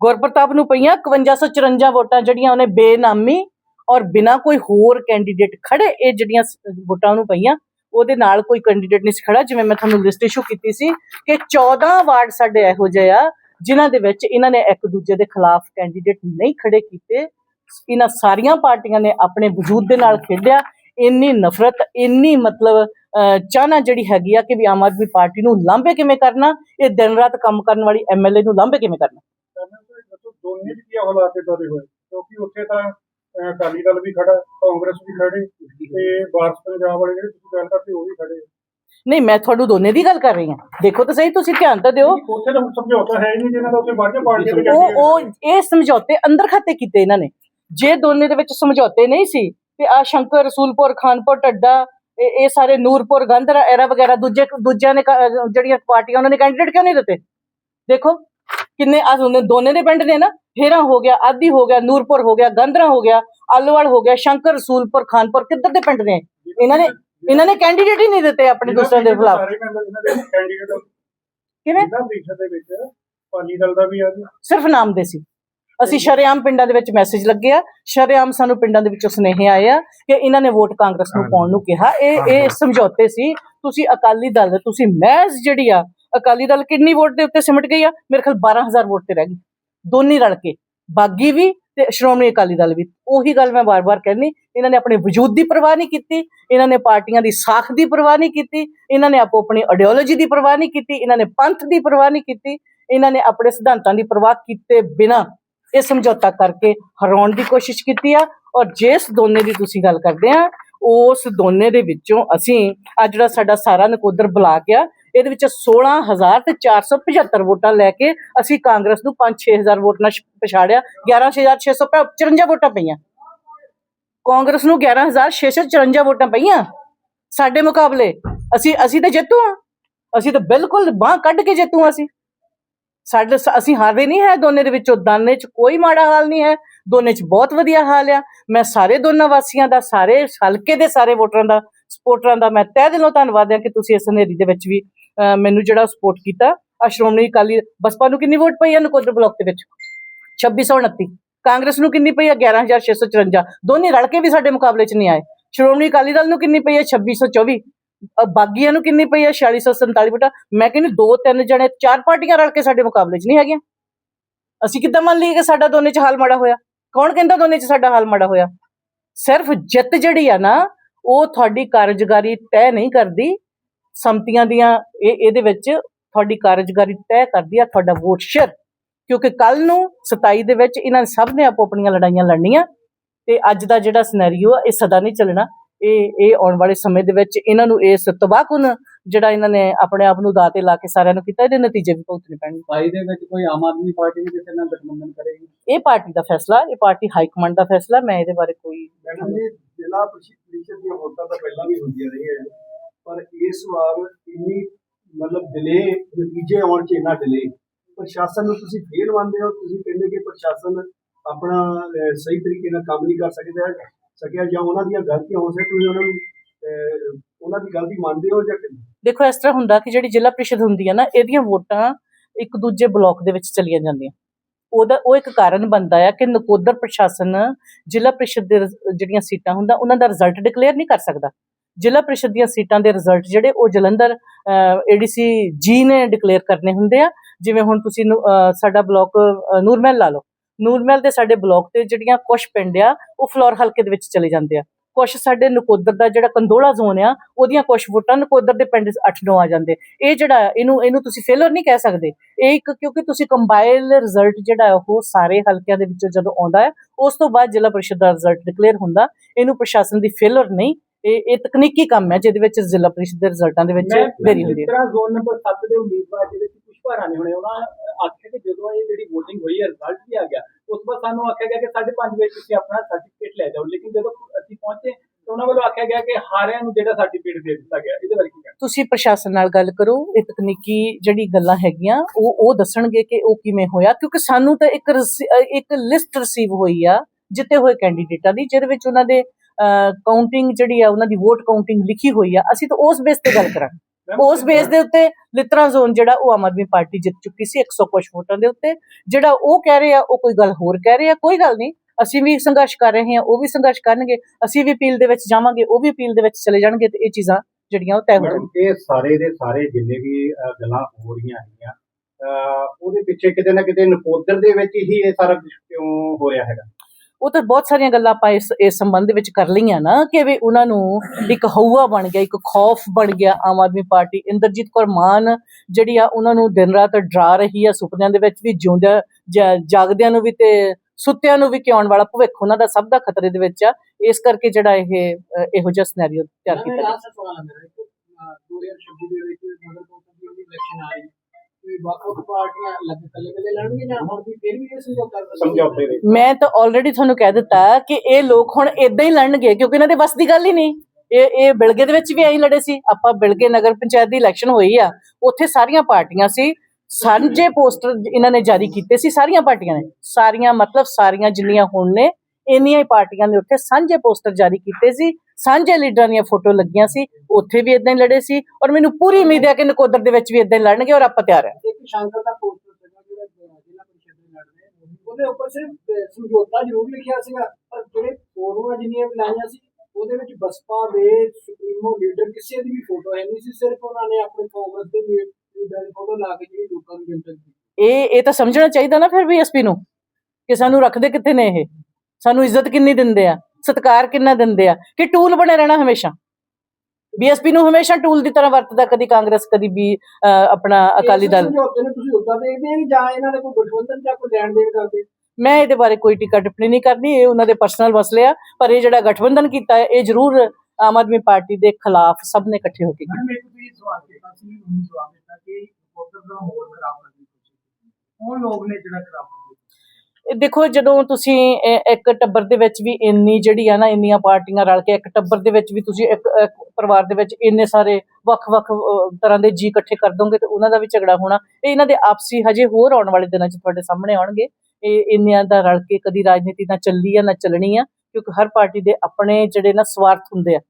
ਗੁਰਪ੍ਰਤਾਪ ਨੂੰ ਪਈਆਂ 5154 ਵੋਟਾਂ ਜਿਹੜੀਆਂ ਉਹਨੇ ਬੇਨਾਮੀ ਔਰ ਬਿਨਾ ਕੋਈ ਹੋਰ ਕੈਂਡੀਡੇਟ ਖੜੇ ਇਹ ਜਿਹੜੀਆਂ ਸ- ਵੋਟਾਂ ਉਹਨੂੰ ਪਈਆਂ, ਉਹਦੇ ਨਾਲ ਕੋਈ ਕੈਂਡੀਡੇਟ ਨਹੀਂ ਸੀ ਖੜਾ, ਜਿਵੇਂ ਮੈਂ ਤੁਹਾਨੂੰ ਲਿਸਟ ਇਸ਼ੂ ਕੀਤੀ ਸੀ ਕਿ 14 ਵਾਰਡ ਸਾਡੇ ਇਹੋ ਜਿਹੇ ਆ, ਜਿਨ੍ਹਾਂ ਦੇ ਵਿੱਚ ਇਹਨਾਂ ਨੇ ਇੱਕ ਦੂਜੇ ਦੇ ਖਿਲਾਫ ਕੈਂਡੀਡੇਟ ਨਹੀਂ ਖੜੇ ਕੀਤੇ। ਇਹਨਾਂ ਸਾਰੀਆਂ ਪਾਰਟੀਆਂ ਨੇ ਆਪਣੇ ਵਜੂਦ ਦੇ ਨਾਲ ਖੇਡਿਆ ਇੰਨੀ ਨਫ਼ਰਤ ਇੰਨੀ ਮਤਲਬ ਚਾਹਨਾ ਜਿਹੜੀ ਹੈਗੀ ਆ ਕਿ ਵੀ ਆਮ ਆਦਮੀ ਪਾਰਟੀ ਨੂੰ ਲਾਂਭੇ ਕਿਵੇਂ ਕਰਨਾ ਇਹ ਦਿਨ ਰਾਤ ਕੰਮ ਕਰਨ ਵਾਲੀ ਐਮਐਲਏ ਨੂੰ ਲਾਂਭੇ ਕਿਵੇਂ ਕਰਨਾ? ਪਹਿਲਾਂ ਤਾਂ ਇਹ ਦੱਸੋ ਦੋਨੇ ਚ ਕੀ ਹਾਲਾਤ ਇਦਾਂ ਦੇ ਹੋਏ? ਕਿਉਂਕਿ ਉੱਥੇ ਤਾਂ ਅਹ, ਅਕਾਲੀ ਦਲ ਵੀ ਖੜਾ ਕਾਂਗਰਸ ਵੀ ਖੜੇ ਤੇ ਵਾਰਸ ਪੰਜਾਬ ਵਾਲੇ ਜਿਹੜੇ ਤੁਸੀਂ ਗੱਲ ਕਰਦੇ ਉਹ ਵੀ ਖੜੇ ਨਹੀਂ ਮੈਂ ਤੁਹਾਨੂੰ ਦੋਨੇ ਦੀ ਗੱਲ ਕਰ ਰਹੀ ਹਾਂ। ਦੇਖੋ ਤਾਂ ਸਹੀ ਤੁਸੀਂ ਧਿਆਨ ਤਾਂ ਦਿਓ। ਉੱਥੇ ਤਾਂ ਸਮਝੌਤਾ ਹੈ ਨਹੀਂ ਜਿਹਨਾਂ ਦਾ ਉੱਥੇ ਬਾਕੀ ਪਾਰਟੀਆਂ ਤੇ ਉਹ ਉਹ ਇਹ ਸਮਝੌਤੇ ਅੰਦਰ ਖਾਤੇ ਕੀਤੇ ਇਹਨਾਂ ਨੇ। ਜੇ ਦੋਨੇ ਦੇ ਵਿੱਚ ਸਮਝੌਤੇ ਨਹੀਂ ਸੀ ਤੇ ਆ ਸ਼ੰਕਰ ਰਸੂਲਪੁਰ ਖਾਨਪੁਰ ਟੱਡਾ ਇਹ ਸਾਰੇ ਨੂਰਪੁਰ ਗੰਧਰਾ ਐਰਾ ਵਗੈਰਾ ਦੂਜੇ ਦੂਜਿਆਂ ਨੇ ਜਿਹੜੀਆਂ ਪਾਰਟੀਆਂ ਉਹਨਾਂ ਨੇ ਕੈਂਡੀਡੇਟ ਕਿਉਂ ਨਹੀਂ ਦਿੱਤੇ? ਦੇਖੋ ਕਿੰਨੇ ਆ ਦੋਨੇ ਦੋਨੇ ਦੇ ਪਿੰਡ ਨੇ ਨਾ ਫੇਰਾ ਹੋ ਗਿਆ ਆਦੀ ਹੋ ਗਿਆ ਨੂਰਪੁਰ ਹੋ ਗਿਆ ਗੰਧਰਾ ਹੋ ਗਿਆ ਆਲੋਵਾਲ ਹੋ ਗਿਆ ਸ਼ੰਕਰ ਰਸੂਲਪੁਰ ਖਾਨਪੁਰ ਕਿੱਧਰ ਦੇ ਪਿੰਡ ਨੇ? ਇਹਨਾਂ ਨੇ ਇਹਨਾਂ ਨੇ ਕੈਂਡੀਡੇਟ ਹੀ ਨਹੀਂ ਦਿੱਤੇ ਆਪਣੇ ਦੂਸਰਿਆਂ ਦੇ ਖਿਲਾਫ। ਕਿਵੇਂ? ਦੇ ਵਿੱਚ ਅਕਾਲੀ ਦਲ ਦਾ ਵੀ ਆ ਸਿਰਫ ਨਾਮ ਦੇ ਸੀ। ਅਸੀਂ ਸ਼ਰੇਆਮ ਪਿੰਡਾਂ ਦੇ ਵਿੱਚ ਮੈਸੇਜ ਲੱਗੇ ਆ। ਸ਼ਰੇਆਮ ਸਾਨੂੰ ਪਿੰਡਾਂ ਦੇ ਵਿੱਚੋਂ ਸੁਨੇਹੇ ਆਏ ਆ ਕਿ ਇਹਨਾਂ ਨੇ ਵੋਟ ਕਾਂਗਰਸ ਨੂੰ ਪਾਉਣ ਨੂੰ ਕਿਹਾ। ਇਹ ਇਹ ਸਮਝੌਤੇ ਸੀ ਤੁਸੀਂ ਅਕਾਲੀ ਦਲ ਤੁਸੀਂ ਮਹਿਜ਼ ਜਿਹੜੀ ਆ ਅਕਾਲੀ ਦਲ ਕਿੰਨੀ ਵੋਟ ਦੇ ਉੱਤੇ ਸਿਮਟ ਗਈ ਆ? ਮੇਰੇ ਖਿਆਲ 12000 ਵੋਟ ਤੇ ਰਹਿ ਗਈ। ਦੋਨੇ ਰਲ ਕੇ ਬਾਗੀ ਵੀ ਤੇ ਸ਼੍ਰੋਮਣੀ ਅਕਾਲੀ ਦਲ ਵੀ। ਉਹੀ ਗੱਲ ਮੈਂ ਬਾਰ-ਬਾਰ ਕਹਿੰਨੀ ਇਹਨਾਂ ਨੇ ਆਪਣੇ ਵਜੂਦ ਦੀ ਪਰਵਾਹ ਨਹੀਂ ਕੀਤੀ ਇਹਨਾਂ ਨੇ ਪਾਰਟੀਆਂ ਦੀ ਸਾਖ ਦੀ ਪਰਵਾਹ ਨਹੀਂ ਕੀਤੀ ਇਹਨਾਂ ਨੇ ਆਪੋ ਆਪਣੀ ਆਈਡੀਓਲੋਜੀ ਦੀ ਪਰਵਾਹ ਨਹੀਂ ਕੀਤੀ ਇਹਨਾਂ ਨੇ ਪੰਥ ਦੀ ਪਰਵਾਹ ਨਹੀਂ ਕੀਤੀ ਇਹਨਾਂ ਨੇ ਆਪਣੇ ਸਿਧਾਂਤਾਂ ਦੀ ਪਰਵਾਹ ਕੀਤੇ ਬਿਨਾ ਇਹ ਸਮਝੌਤਾ ਕਰਕੇ ਹਰਾਉਣ ਦੀ ਕੋਸ਼ਿਸ਼ ਕੀਤੀ ਆ ਔਰ ਜਿਸ ਦੋਨੇ ਦੀ ਤੁਸੀਂ ਗੱਲ ਕਰਦੇ ਆ, ਉਸ ਦੋਨੇ ਦੇ ਵਿੱਚੋਂ ਅਸੀਂ ਆ ਜਿਹੜਾ ਸਾਡਾ ਸਾਰਾ ਨਕੋਦਰ ਬਲਾਕ ਆ, ਇਹਦੇ ਵਿੱਚ 16000 ਤੇ 475 ਵੋਟਾਂ ਲੈ ਕੇ ਅਸੀਂ ਕਾਂਗਰਸ ਨੂੰ 5-6000 ਵੋਟ ਨਾਲ ਪਛਾੜਿਆ 11654 ਵੋਟਾਂ ਪਈਆਂ। ਕਾਂਗਰਸ ਨੂੰ 11654 ਵੋਟਾਂ ਪਈਆਂ। ਸਾਡੇ ਮੁਕਾਬਲੇ ਅਸੀਂ ਅਸੀਂ ਤਾਂ ਜਿੱਤੂ ਆ। ਅਸੀਂ ਤਾਂ ਬਿਲਕੁਲ ਬਾਹ ਕੱਢ ਕੇ ਜਿੱਤੂ ਆ ਅਸੀਂ। ਸਾਡੇ ਅਸੀਂ ਹਾਰਦੇ ਨਹੀਂ ਹੈ ਦੋਨੇ ਦੇ ਵਿੱਚੋਂ ਦਾਨੇ ਚ ਕੋਈ ਮਾੜਾ ਹਾਲ ਨਹੀਂ ਹੈ ਦੋਨੇ ਚ ਬਹੁਤ ਵਧੀਆ ਹਾਲ ਆ। ਮੈਂ ਸਾਰੇ ਦੋਨਾਂ ਵਾਸੀਆਂ ਦਾ ਸਾਰੇ ਹਲਕੇ ਦੇ ਸਾਰੇ ਵੋਟਰਾਂ ਦਾ ਸਪੋਰਟਰਾਂ ਦਾ ਮੈਂ ਤਹਿ ਦਿਲੋਂ ਧੰਨਵਾਦ ਹਾਂ ਕਿ ਤੁਸੀਂ ਇਸ ਹਨੇਰੀ ਦੇ ਵਿੱਚ ਵੀ ਮੈਨੂੰ ਜਿਹੜਾ ਸਪੋਰਟ ਕੀਤਾ। ਆ ਸ਼੍ਰੋਮਣੀ ਅਕਾਲੀ ਬਸਪਾ ਨੂੰ ਕਿੰਨੀ ਵੋਟ ਪਈ ਹੈ ਨਕੋਦਰ ਬਲਾਕ ਦੇ ਵਿੱਚ? 2629 ਕਾਂਗਰਸ ਨੂੰ ਕਿੰਨੀ ਪਈ ਹੈ 11654 ਦੋਨੇ ਰਲ ਕੇ ਵੀ ਸਾਡੇ ਮੁਕਾਬਲੇ 'ਚ ਨਹੀਂ ਆਏ। ਸ਼੍ਰੋਮਣੀ ਅਕਾਲੀ ਦਲ ਨੂੰ ਕਿੰਨੀ ਪਈ ਹੈ 2624 ਅ, ਬਾਗੀਆਂ ਨੂੰ ਕਿੰਨੀ ਪਈ ਹੈ 4647 ਵੋਟਾਂ ਮੈਂ ਕਹਿੰਦੀ ਦੋ ਤਿੰਨ ਜਣੇ, ਚਾਰ ਪਾਰਟੀਆਂ ਰਲ ਕੇ ਸਾਡੇ ਮੁਕਾਬਲੇ 'ਚ ਨਹੀਂ ਹੈਗੀਆਂ। ਅਸੀਂ ਕਿੱਦਾਂ ਮੰਨ ਲਈਏ ਕਿ ਸਾਡਾ ਦੋਨੇ 'ਚ ਹਾਲ ਮਾੜਾ ਹੋਇਆ? ਕੌਣ ਕਹਿੰਦਾ ਦੋਨੇ 'ਚ ਸਾਡਾ ਹਾਲ ਮਾੜਾ ਹੋਇਆ? ਸਿਰਫ ਜਿੱਤ ਜਿਹੜੀ ਆ ਨਾ, ਉਹ ਤੁਹਾਡੀ ਕਾਰਜਕਾਰੀ ਤੈਅ ਨਹੀਂ ਕਰਦੀ। ਸੰਮਤੀਆਂ ਦੀਆਂ ਇਹ, ਇਹਦੇ ਵਿੱਚ ਤੁਹਾਡੀ ਕਾਰਜਕਾਰੀ ਤੈਅ ਕਰਦੀ ਆ, ਤੁਹਾਡਾ ਵੋਟ ਸ਼ੇਅਰ ਕਿਉਂਕਿ ਕੱਲ ਨੂੰ 27 ਦੇ ਵਿੱਚ ਇਹਨਾਂ ਸਭ ਨੇ ਆਪੋ ਆਪਣੀਆਂ ਲੜਾਈਆਂ ਲੜਨੀਆਂ। ਤੇ ਅੱਜ ਦਾ ਜਿਹੜਾ ਸਿਨੈਰੀਓ ਆ, ਇਹ ਸਦਾ ਨਹੀਂ ਚੱਲਣਾ। ਇਹ ਇਹ ਆਉਣ ਵਾਲੇ ਸਮੇਂ ਦੇ ਵਿੱਚ ਇਹਨਾਂ ਨੂੰ ਇਸ ਤਬਾਹਕੁਨ ਜਿਹੜਾ ਇਹਨਾਂ ਨੇ ਆਪਣੇ ਆਪ ਨੂੰ ਦਾਤੇ ਲਾ ਕੇ ਸਾਰਿਆਂ ਨੂੰ ਕੀਤਾ ਇਹਦੇ ਨਤੀਜੇ ਵੀ ਭੁਗਤਣੇ ਪੈਣਗੇ। ਪਾਈ ਦੇ ਵਿੱਚ ਕੋਈ ਆਮ ਆਦਮੀ ਪਾਰਟੀ ਵੀ ਕਿਸੇ ਨਾਲ ਗਠਬੰਧਨ ਕਰੇਗੀ? ਇਹ ਪਾਰਟੀ ਦਾ ਫੈਸਲਾ ਇਹ ਪਾਰਟੀ ਹਾਈ ਕਮਾਂਡ ਦਾ ਫੈਸਲਾ ਮੈਂ ਇਹਦੇ ਬਾਰੇ ਕੋਈ ਜ਼ਿਲ੍ਹਾ ਪ੍ਰੀਸ਼ਦ ਦੀਆਂ ਵੋਟਾਂ ਤਾਂ ਪਹਿਲਾਂ ਵੀ ਹੁੰਦੀਆਂ ਰਹੀਆਂ ਪਰ ਇਸ ਵਾਰ ਇੰਨੀ ਮਤਲਬ ਡਿਲੇ ਨਤੀਜੇ ਆਉਣ ਚ ਇੰਨਾ ਡਿਲੇ ਪ੍ਰਸ਼ਾਸਨ ਨੂੰ ਤੁਸੀਂ ਫੇਲ ਮੰਨਦੇ ਹੋ ਤੁਸੀਂ ਕਹਿੰਦੇ ਕਿ ਪ੍ਰਸ਼ਾਸਨ ਆਪਣਾ ਸਹੀ ਤਰੀਕੇ ਨਾਲ ਕੰਮ ਨਹੀਂ ਕਰ ਸਕਦਾ ਸਕਿਆ ਜਾਂ ਉਹਨਾਂ ਦੀਆਂ ਗਲਤੀਆਂ ਹੋ ਸਕਦੀਆਂ ਤੁਸੀਂ ਉਹਨਾਂ ਨੂੰ ਉਹਨਾਂ ਦੀ ਗਲਤੀ ਮੰਨਦੇ ਹੋ ਜਾਂ ਕਿੱਦਾਂ? ਦੇਖੋ, ਇਸ ਤਰ੍ਹਾਂ ਹੁੰਦਾ ਕਿ ਜਿਹੜੀ ਜ਼ਿਲ੍ਹਾ ਪ੍ਰੀਸ਼ਦ ਹੁੰਦੀ ਹੈ ਨਾ, ਇਹਦੀਆਂ ਵੋਟਾਂ ਇੱਕ ਦੂਜੇ ਬਲਾਕ ਦੇ ਵਿੱਚ ਚਲੀਆਂ ਜਾਂਦੀਆਂ। ਉਹਦਾ, ਉਹ ਇੱਕ ਕਾਰਨ ਬਣਦਾ ਆ ਕਿ ਨਕੋਦਰ ਪ੍ਰਸ਼ਾਸਨ ਜ਼ਿਲ੍ਹਾ ਪ੍ਰੀਸ਼ਦ ਦੇ ਜਿਹੜੀਆਂ ਸੀਟਾਂ ਹੁੰਦਾ, ਉਹਨਾਂ ਦਾ ਰਿਜ਼ਲਟ ਡਿਕਲੇਅਰ ਨਹੀਂ ਕਰ ਸਕਦਾ। ਜ਼ਿਲ੍ਹਾ ਪ੍ਰੀਸ਼ਦ ਦੀਆਂ ਸੀਟਾਂ ਦੇ ਰਿਜ਼ਲਟ ਜਿਹੜੇ, ਉਹ ਜਲੰਧਰ ਏਡੀਸੀ ਜੀ ਨੇ ਡਿਕਲੇਅਰ ਕਰਨੇ ਹੁੰਦੇ ਆ। ਜਿਵੇਂ ਹੁਣ ਤੁਸੀਂ ਨੂੰ- ਸਾਡਾ ਬਲਾਕ ਨੂਰਮਹਿਲ ਲਾ ਲਓ। ਨੂਰਮਹਿਲ ਦੇ ਸਾਡੇ ਬਲਾਕ ਤੇ ਜਿਹੜੀਆਂ ਕੁਝ ਪਿੰਡ ਆ ਉਹ ਫਲੋਰ ਹਲਕੇ ਦੇ ਵਿੱਚ ਚਲੇ ਜਾਂਦੇ ਆ। ਕੁਝ ਸਾਡੇ ਨਕੋਦਰ ਦਾ ਜਿਹੜਾ ਕੰਦੋਲਾ ਜ਼ੋਨ ਆ ਉਹਦੀਆਂ ਕੁਝ ਵੋਟਾਂ ਨਕੋਦਰ ਦੇ ਪਿੰਡ 8-9 ਆ ਜਾਂਦੇ। ਇਹ ਜਿਹੜਾ ਇਹਨੂੰ ਇਹਨੂੰ ਤੁਸੀਂ ਫੇਲਰ ਨਹੀਂ ਕਹਿ ਸਕਦੇ। ਇਹ ਇੱਕ ਕਿਉਂਕਿ ਤੁਸੀਂ ਕੰਬਾਈਲ ਰਿਜ਼ਲਟ ਜਿਹੜਾ ਹੈ ਉਹ ਸਾਰੇ ਹਲਕਿਆਂ ਦੇ ਵਿੱਚੋਂ ਜਦੋਂ ਆਉਂਦਾ ਹੈ ਉਸ ਤੋਂ ਬਾਅਦ ਜ਼ਿਲ੍ਹਾ ਪ੍ਰੀਸ਼ਦ ਦਾ ਰਿਜ਼ਲਟ ਡਿਕਲੇਅਰ ਹੁੰਦਾ। ਇਹਨੂੰ ਪ੍ਰਸ਼ਾਸਨ ਦੀ ਫੇਲਰ ਨਹੀਂ ਇਹ ਇਹ ਤਕਨੀਕੀ ਕੰਮ ਹੈ ਜਿਹਦੇ ਵਿੱਚ ਜ਼ਿਲ੍ਹਾ ਪ੍ਰੀਸ਼ਦ ਦੇ ਰਿਜ਼ਲਟਾਂ ਦੇ ਵਿੱਚ ਦੇਰੀ ਹੁੰਦੀ ਹੈ ਤਰ੍ਹਾਂ ਜ਼ੋਨ ਨੰਬਰ 7 ਦੇ ਉਮੀਦਵਾਰ ਜਿਹਦੇ ਵਿੱਚ ਪੁਸ਼ਪਾ ਰਾਣੇ ਹੋਣੇ ਉਹਨਾਂ ਆਖਿਆ ਕਿ ਜਦੋਂ ਇਹ ਜਿਹੜੀ VOTING ਹੋਈ ਹੈ ਰਿਜ਼ਲਟ ਵੀ ਆ ਗਿਆ ਉਸ ਤੋਂ ਸਾਨੂੰ ਆਖਿਆ ਗਿਆ ਕਿ 5:30 ਵਜੇ ਤੁਸੀਂ ਆਪਣਾ ਸਰਟੀਫਿਕੇਟ ਲੈ ਜਾਓ। ਲੇਕਿਨ ਜਦੋਂ ਅਸੀਂ ਪਹੁੰਚੇ ਤਾਂ ਉਹਨਾਂ ਵੱਲੋਂ ਆਖਿਆ ਗਿਆ ਕਿ ਹਾਰਿਆਂ ਨੂੰ ਜਿਹੜਾ ਸਰਟੀਫਿਕੇਟ ਦੇ ਦਿੱਤਾ ਗਿਆ। ਇਹਦੇ ਬਾਰੇ ਕੀ ਕਹਿਣਾ? ਤੁਸੀਂ ਪ੍ਰਸ਼ਾਸਨ ਨਾਲ ਗੱਲ ਕਰੋ, ਇਹ ਤਕਨੀਕੀ ਜਿਹੜੀ ਗੱਲਾਂ ਹੈਗੀਆਂ, ਉਹ ਉਹ ਦੱਸਣਗੇ ਕਿ ਉਹ ਕਿਵੇਂ ਹੋਇਆ, ਕਿਉਂਕਿ ਸਾਨੂੰ ਤਾਂ ਇੱਕ ਇੱਕ ਲਿਸਟ ਰਿਸੀਵ ਹੋਈ ਆ, ਜਿੱਤੇ ਹੋਏ ਕੈਂਡੀਡੇਟਾਂ ਦੀ, ਜਿਹਦੇ ਵਿੱਚ ਉਹਨਾਂ ਦੇ ਕਾਊਂਟਿੰਗ ਜਿਹੜੀ ਆ, ਉਹਨਾਂ ਦੀ ਵੋਟ ਕਾਊਂਟਿੰਗ ਲਿਖੀ ਹੋਈ ਆ। ਅਸੀਂ ਤਾਂ ਉਸ ਬੇਸ ਤੇ ਗੱਲ ਕਰਾਂਗੇ। ਉਸ ਬੇਸ ਦੇ ਉੱਤੇ ਲਿਤਰਾ ਜ਼ੋਨ ਜਿਹੜਾ ਉਹ ਆਮ ਆਦਮੀ ਪਾਰਟੀ ਜਿੱਤ ਚੁੱਕੀ ਸੀ 100 ਕੁਛ ਵੋਟਾਂ ਦੇ ਉੱਤੇ। ਜਿਹੜਾ ਉਹ ਕਹਿ ਰਹੇ ਆ ਉਹ ਕੋਈ ਗੱਲ ਹੋਰ ਕਹਿ ਰਹੇ ਆ ਕੋਈ ਗੱਲ ਨਹੀਂ। ਅਸੀਂ ਵੀ ਸੰਘਰਸ਼ ਕਰ ਰਹੇ ਹਾਂ ਉਹ ਵੀ ਸੰਘਰਸ਼ ਕਰਨਗੇ। ਅਸੀਂ ਵੀ ਅਪੀਲ ਦੇ ਵਿੱਚ ਜਾਵਾਂਗੇ ਉਹ ਵੀ ਅਪੀਲ ਦੇ ਵਿੱਚ ਚਲੇ ਜਾਣਗੇ ਤੇ ਇਹ ਚੀਜ਼ਾਂ ਜਿਹੜੀਆਂ ਉਹ ਤੈਅ ਹੋ ਜਾਣਗੀਆਂ। ਇਹ ਸਾਰੇ ਦੇ ਸਾਰੇ ਜਿੰਨੇ ਵੀ ਗੱਲਾਂ ਹੋ ਰਹੀਆਂ ਹੈਗੀਆਂ ਉਹਦੇ ਪਿੱਛੇ ਕਿਤੇ ਨਾ ਕਿਤੇ ਨਕੋਦਰ ਦੇ ਵਿੱਚ ਹੀ ਇਹ ਸਾਰਾ ਕੁਝ ਕਿਉਂ ਹੋ ਰਿਹਾ ਹੈਗਾ? ਉਹ ਤਾਂ ਬਹੁਤ ਸਾਰੀਆਂ ਗੱਲਾਂ ਆਪਾਂ ਇਸ ਇਸ ਸੰਬੰਧ ਵਿੱਚ ਕਰ ਲਈਆਂ ਨਾ ਕਿ ਵੀ ਉਹਨਾਂ ਨੂੰ ਇੱਕ ਹਊਆ ਬਣ ਗਿਆ, ਇੱਕ ਖੌਫ ਬਣ ਗਿਆ ਆਮ ਆਦਮੀ ਪਾਰਟੀ। ਇੰਦਰਜੀਤ ਕੌਰ ਮਾਨ ਜਿਹੜੀ ਆ, ਉਹਨਾਂ ਨੂੰ ਦਿਨ ਰਾਤ ਡਰਾ ਰਹੀ ਆ ਸੁਪਨਿਆਂ ਦੇ ਵਿੱਚ ਵੀ, ਜਿਉਂਦਿਆਂ ਜਾਗਦਿਆਂ ਨੂੰ ਵੀ ਤੇ ਸੁੱਤਿਆਂ ਨੂੰ ਵੀ ਕਿ ਆਉਣ ਵਾਲਾ ਭਵਿੱਖ ਉਹਨਾਂ ਦਾ ਸਭ ਦਾ ਖਤਰੇ ਦੇ ਵਿੱਚ ਆ। ਇਸ ਕਰਕੇ ਜਿਹੜਾ ਇਹ, ਇਹੋ ਜਿਹਾ ਸਿਨੈਰੀਓ ਤਿਆਰ ਕੀਤਾ ਗਿਆ। 2026 ਦੇ ਵਿੱਚ ਨਗਰ ਕੌਂਸਲ ਦੀ ਇਲੈਕਸ਼ਨ ਆ ਰਹੀ। ਕਿ ਵੱਖ-ਵੱਖ ਪਾਰਟੀਆਂ ਲੱਗ ਕੱਲੇ ਕੱਲੇ ਲੜਨਗੇ ਜਾਂ ਹੁਣ ਵੀ ਫਿਰ ਵੀ ਇਹ ਸਮਝੌਤਾ ਕਰ ਸਮਝੌਤੇ ਦੇ। ਮੈਂ ਤਾਂ ਆਲਰੇਡੀ ਤੁਹਾਨੂੰ ਕਹਿ ਦਿੱਤਾ ਕਿ ਇਹ ਲੋਕ ਹੁਣ ਇਦਾਂ ਹੀ ਲੜਨਗੇ ਕਿਉਂਕਿ ਇਹਨਾਂ ਦੇ ਵੱਸ ਦੀ ਗੱਲ ਹੀ ਨਹੀਂ। ਇਹ ਇਹ ਬਿਲਗੇ ਦੇ ਵਿੱਚ ਵੀ ਐਂ ਲੜੇ ਸੀ। ਆਪਾਂ ਬਿਲਗੇ ਨਗਰ ਪੰਚਾਇਤ ਦੀ ਇਲੈਕਸ਼ਨ ਹੋਈ ਆ। ਉੱਥੇ ਸਾਰੀਆਂ ਪਾਰਟੀਆਂ ਸੀ। ਸਾਂਝੇ ਪੋਸਟਰ ਇਹਨਾਂ ਨੇ ਜਾਰੀ ਕੀਤੇ ਸੀ ਸਾਰੀਆਂ ਪਾਰਟੀਆਂ ਨੇ। ਸਾਰੀਆਂ ਮਤਲਬ ਸਾਰੀਆਂ ਜਿੰਨੀਆਂ ਹੁਣ ਨੇ ਇੰਨੀਆਂ ਹੀ ਪਾਰਟੀਆਂ ਨੇ ਉੱਥੇ ਸਾਂਝੇ ਪੋਸਟਰ ਜਾਰੀ ਕੀਤੇ ਸੀ। ਸਾਂਝੇ ਲੀਡਰਾਂ ਦੀਆਂ ਫੋਟੋ ਲੱਗੀਆਂ ਸੀ ਉੱਥੇ ਵੀ ਇਦਾਂ ਹੀ ਲੜੇ ਸੀ ਔਰ ਮੈਨੂੰ ਪੂਰੀ ਉਮੀਦ ਹੈ ਕਿ ਨਕੋਦਰ ਦੇ ਵਿੱਚ ਵੀ ਇਦਾਂ ਹੀ ਲੜਨਗੇ ਔਰ ਆਪਾਂ ਤਿਆਰ ਹਾਂ। ਇੱਕ ਸ਼ੰਕਰ ਦਾ ਪੋਸਟਰ ਸੀਗਾ ਜਿਹੜਾ ਜ਼ਿਲ੍ਹਾ ਪ੍ਰੀਸ਼ਦ ਦੇ ਲੜਦੇ ਉਹਦੇ ਉੱਪਰ ਸਿਰਫ ਅਹ, ਸਮਝੌਤਾ ਜ਼ਰੂਰ ਲਿਖਿਆ ਸੀਗਾ ਪਰ ਜਿਹੜੇ ਫੋਟੋਆਂ ਜਿੰਨੀਆਂ ਵੀ ਲਾਈਆਂ ਸੀ ਉਹਦੇ ਵਿੱਚ ਬਸਪਾ ਦੇ ਸੁਪਰੀਮੋ ਲੀਡਰ ਕਿਸੇ ਦੀ ਵੀ ਫੋਟੋ ਹੈ ਨਹੀਂ ਸੀ ਸਿਰਫ ਉਹਨਾਂ ਨੇ ਆਪਣੇ ਕਾਂਗਰਸ ਦੇ ਲੀਡਰ ਦੀ ਫੋਟੋ ਲਾ ਕੇ ਜਿਹੜੀ ਲੋਕਾਂ ਨੂੰ ਜਨਤਕ ਕੀਤੀ ਇਹ ਇਹ ਤਾਂ ਸਮਝਣਾ ਚਾਹੀਦਾ ਨਾ ਫਿਰ ਬੀਐਸਪੀ ਨੂੰ ਕਿ ਸਾਨੂੰ ਰੱਖਦੇ ਕਿੱਥੇ ਨੇ ਇਹ? ਸਾਨੂੰ ਇੱਜ਼ਤ ਕਿੰਨੀ ਦਿੰਦੇ ਆ? ਸਤਿਕਾਰ ਕਿੰਨਾ ਦਿੰਦੇ ਆ? ਕਿ ਟੂਲ ਬਣੇ ਰਹਿਣਾ ਹਮੇਸ਼ਾ? ਬੀਐਸਪੀ ਨੂੰ ਹਮੇਸ਼ਾ ਟੂਲ ਦੀ ਤਰ੍ਹਾਂ ਵਰਤਦਾ ਕਦੀ ਕਾਂਗਰਸ ਕਦੀ ਵੀ ਆਪਣਾ ਅਕਾਲੀ ਦਲ। ਇਸ ਸਮਝੌਤੇ ਨੂੰ ਤੁਸੀਂ ਉਦਾਂ ਦੇਖਦੇ ਹੋ ਕਿ ਜਾਂ ਇਹਨਾਂ ਦੇ ਕੋਈ ਗਠਬੰਧਨ ਜਾਂ ਕੋਈ ਲੈਣ ਦੇਣ ਕਰਦੇ? ਮੈਂ ਇਹਦੇ ਬਾਰੇ ਕੋਈ ਟਿੱਕਾ ਟਿੱਪਣੀ ਨਹੀਂ ਕਰਨੀ ਇਹ ਉਹਨਾਂ ਦੇ ਪਰਸਨਲ ਮਸਲੇ ਆ ਪਰ ਇਹ ਜਿਹੜਾ ਗਠਬੰਧਨ ਕੀਤਾ ਹੈ ਇਹ ਜ਼ਰੂਰ ਆਮ ਆਦਮੀ ਪਾਰਟੀ ਦੇ ਖਿਲਾਫ ਸਭ ਨੇ ਇਕੱਠੇ ਹੋ ਕੇ ਕੀਤਾ। ਇੱਕ ਵੀ ਸਵਾਲ ਕੀਤਾ ਸੀ ਉਹਨੇ ਜਵਾਬ ਦਿੱਤਾ ਕਿ ਵੋਟਰ ਦਾ ਮਾਹੌਲ ਖਰਾਬ ਕਰਨ ਦੀ ਕੋਸ਼ਿਸ਼ ਲੋਕ ਨੇ ਜਿਹੜਾ ਖਰਾਬ ਦੇਖੋ, ਜਦੋਂ ਤੁਸੀਂ ਇੱਕ ਟੱਬਰ ਦੇ ਵਿੱਚ ਵੀ ਇੰਨੀ ਜਿਹੜੀ ਆ ਨਾ, ਇੰਨੀਆਂ ਪਾਰਟੀਆਂ ਰਲ ਕੇ ਇੱਕ ਟੱਬਰ ਦੇ ਵਿੱਚ ਵੀ ਤੁਸੀਂ ਇੱਕ ਪਰਿਵਾਰ ਦੇ ਵਿੱਚ ਇੰਨੇ ਸਾਰੇ ਵੱਖ-ਵੱਖ ਤਰ੍ਹਾਂ ਦੇ ਜੀ ਇਕੱਠੇ ਕਰ ਦੋਗੇ ਤੇ ਉਹਨਾਂ ਦਾ ਵੀ ਝਗੜਾ ਹੋਣਾ, ਇਹ ਇਹਨਾਂ ਦੇ ਆਪਸੀ ਹਜੇ ਹੋਰ ਆਉਣ ਵਾਲੇ ਦਿਨਾਂ 'ਚ ਤੁਹਾਡੇ ਸਾਹਮਣੇ ਆਉਣਗੇ। ਇਹ ਇੰਨਿਆਂ ਦਾ ਰਲ ਕੇ ਕਦੀ ਰਾਜਨੀਤੀ ਨਾ ਚੱਲੀ ਆ, ਨਾ ਚੱਲਣੀ ਆ, ਕਿਉਂਕਿ ਹਰ ਪਾਰਟੀ ਦੇ ਆਪਣੇ ਜਿਹੜੇ ਨਾ ਸਵਾਰਥ ਹੁੰਦੇ ਆ,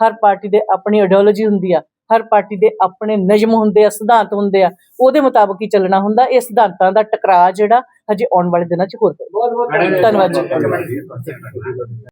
ਹਰ ਪਾਰਟੀ ਦੇ ਆਪਣੀ ਆਈਡੀਓਲੋਜੀ ਹੁੰਦੀ ਆ, ਹਰ ਪਾਰਟੀ ਦੇ ਆਪਣੇ ਨਿਯਮ ਹੁੰਦੇ ਆ, ਸਿਧਾਂਤ ਹੁੰਦੇ ਆ, ਉਹਦੇ ਮੁਤਾਬਕ ਹੀ ਚੱਲਣਾ ਹੁੰਦਾ। ਇਹ ਸਿਧਾਂਤਾਂ ਦਾ ਟਕਰਾਅ ਜਿਹੜਾ ਹਜੇ ਆਉਣ ਵਾਲੇ ਦਿਨਾਂ 'ਚ ਹੋਰ ਜੀ। ਧੰਨਵਾਦ ਜੀ।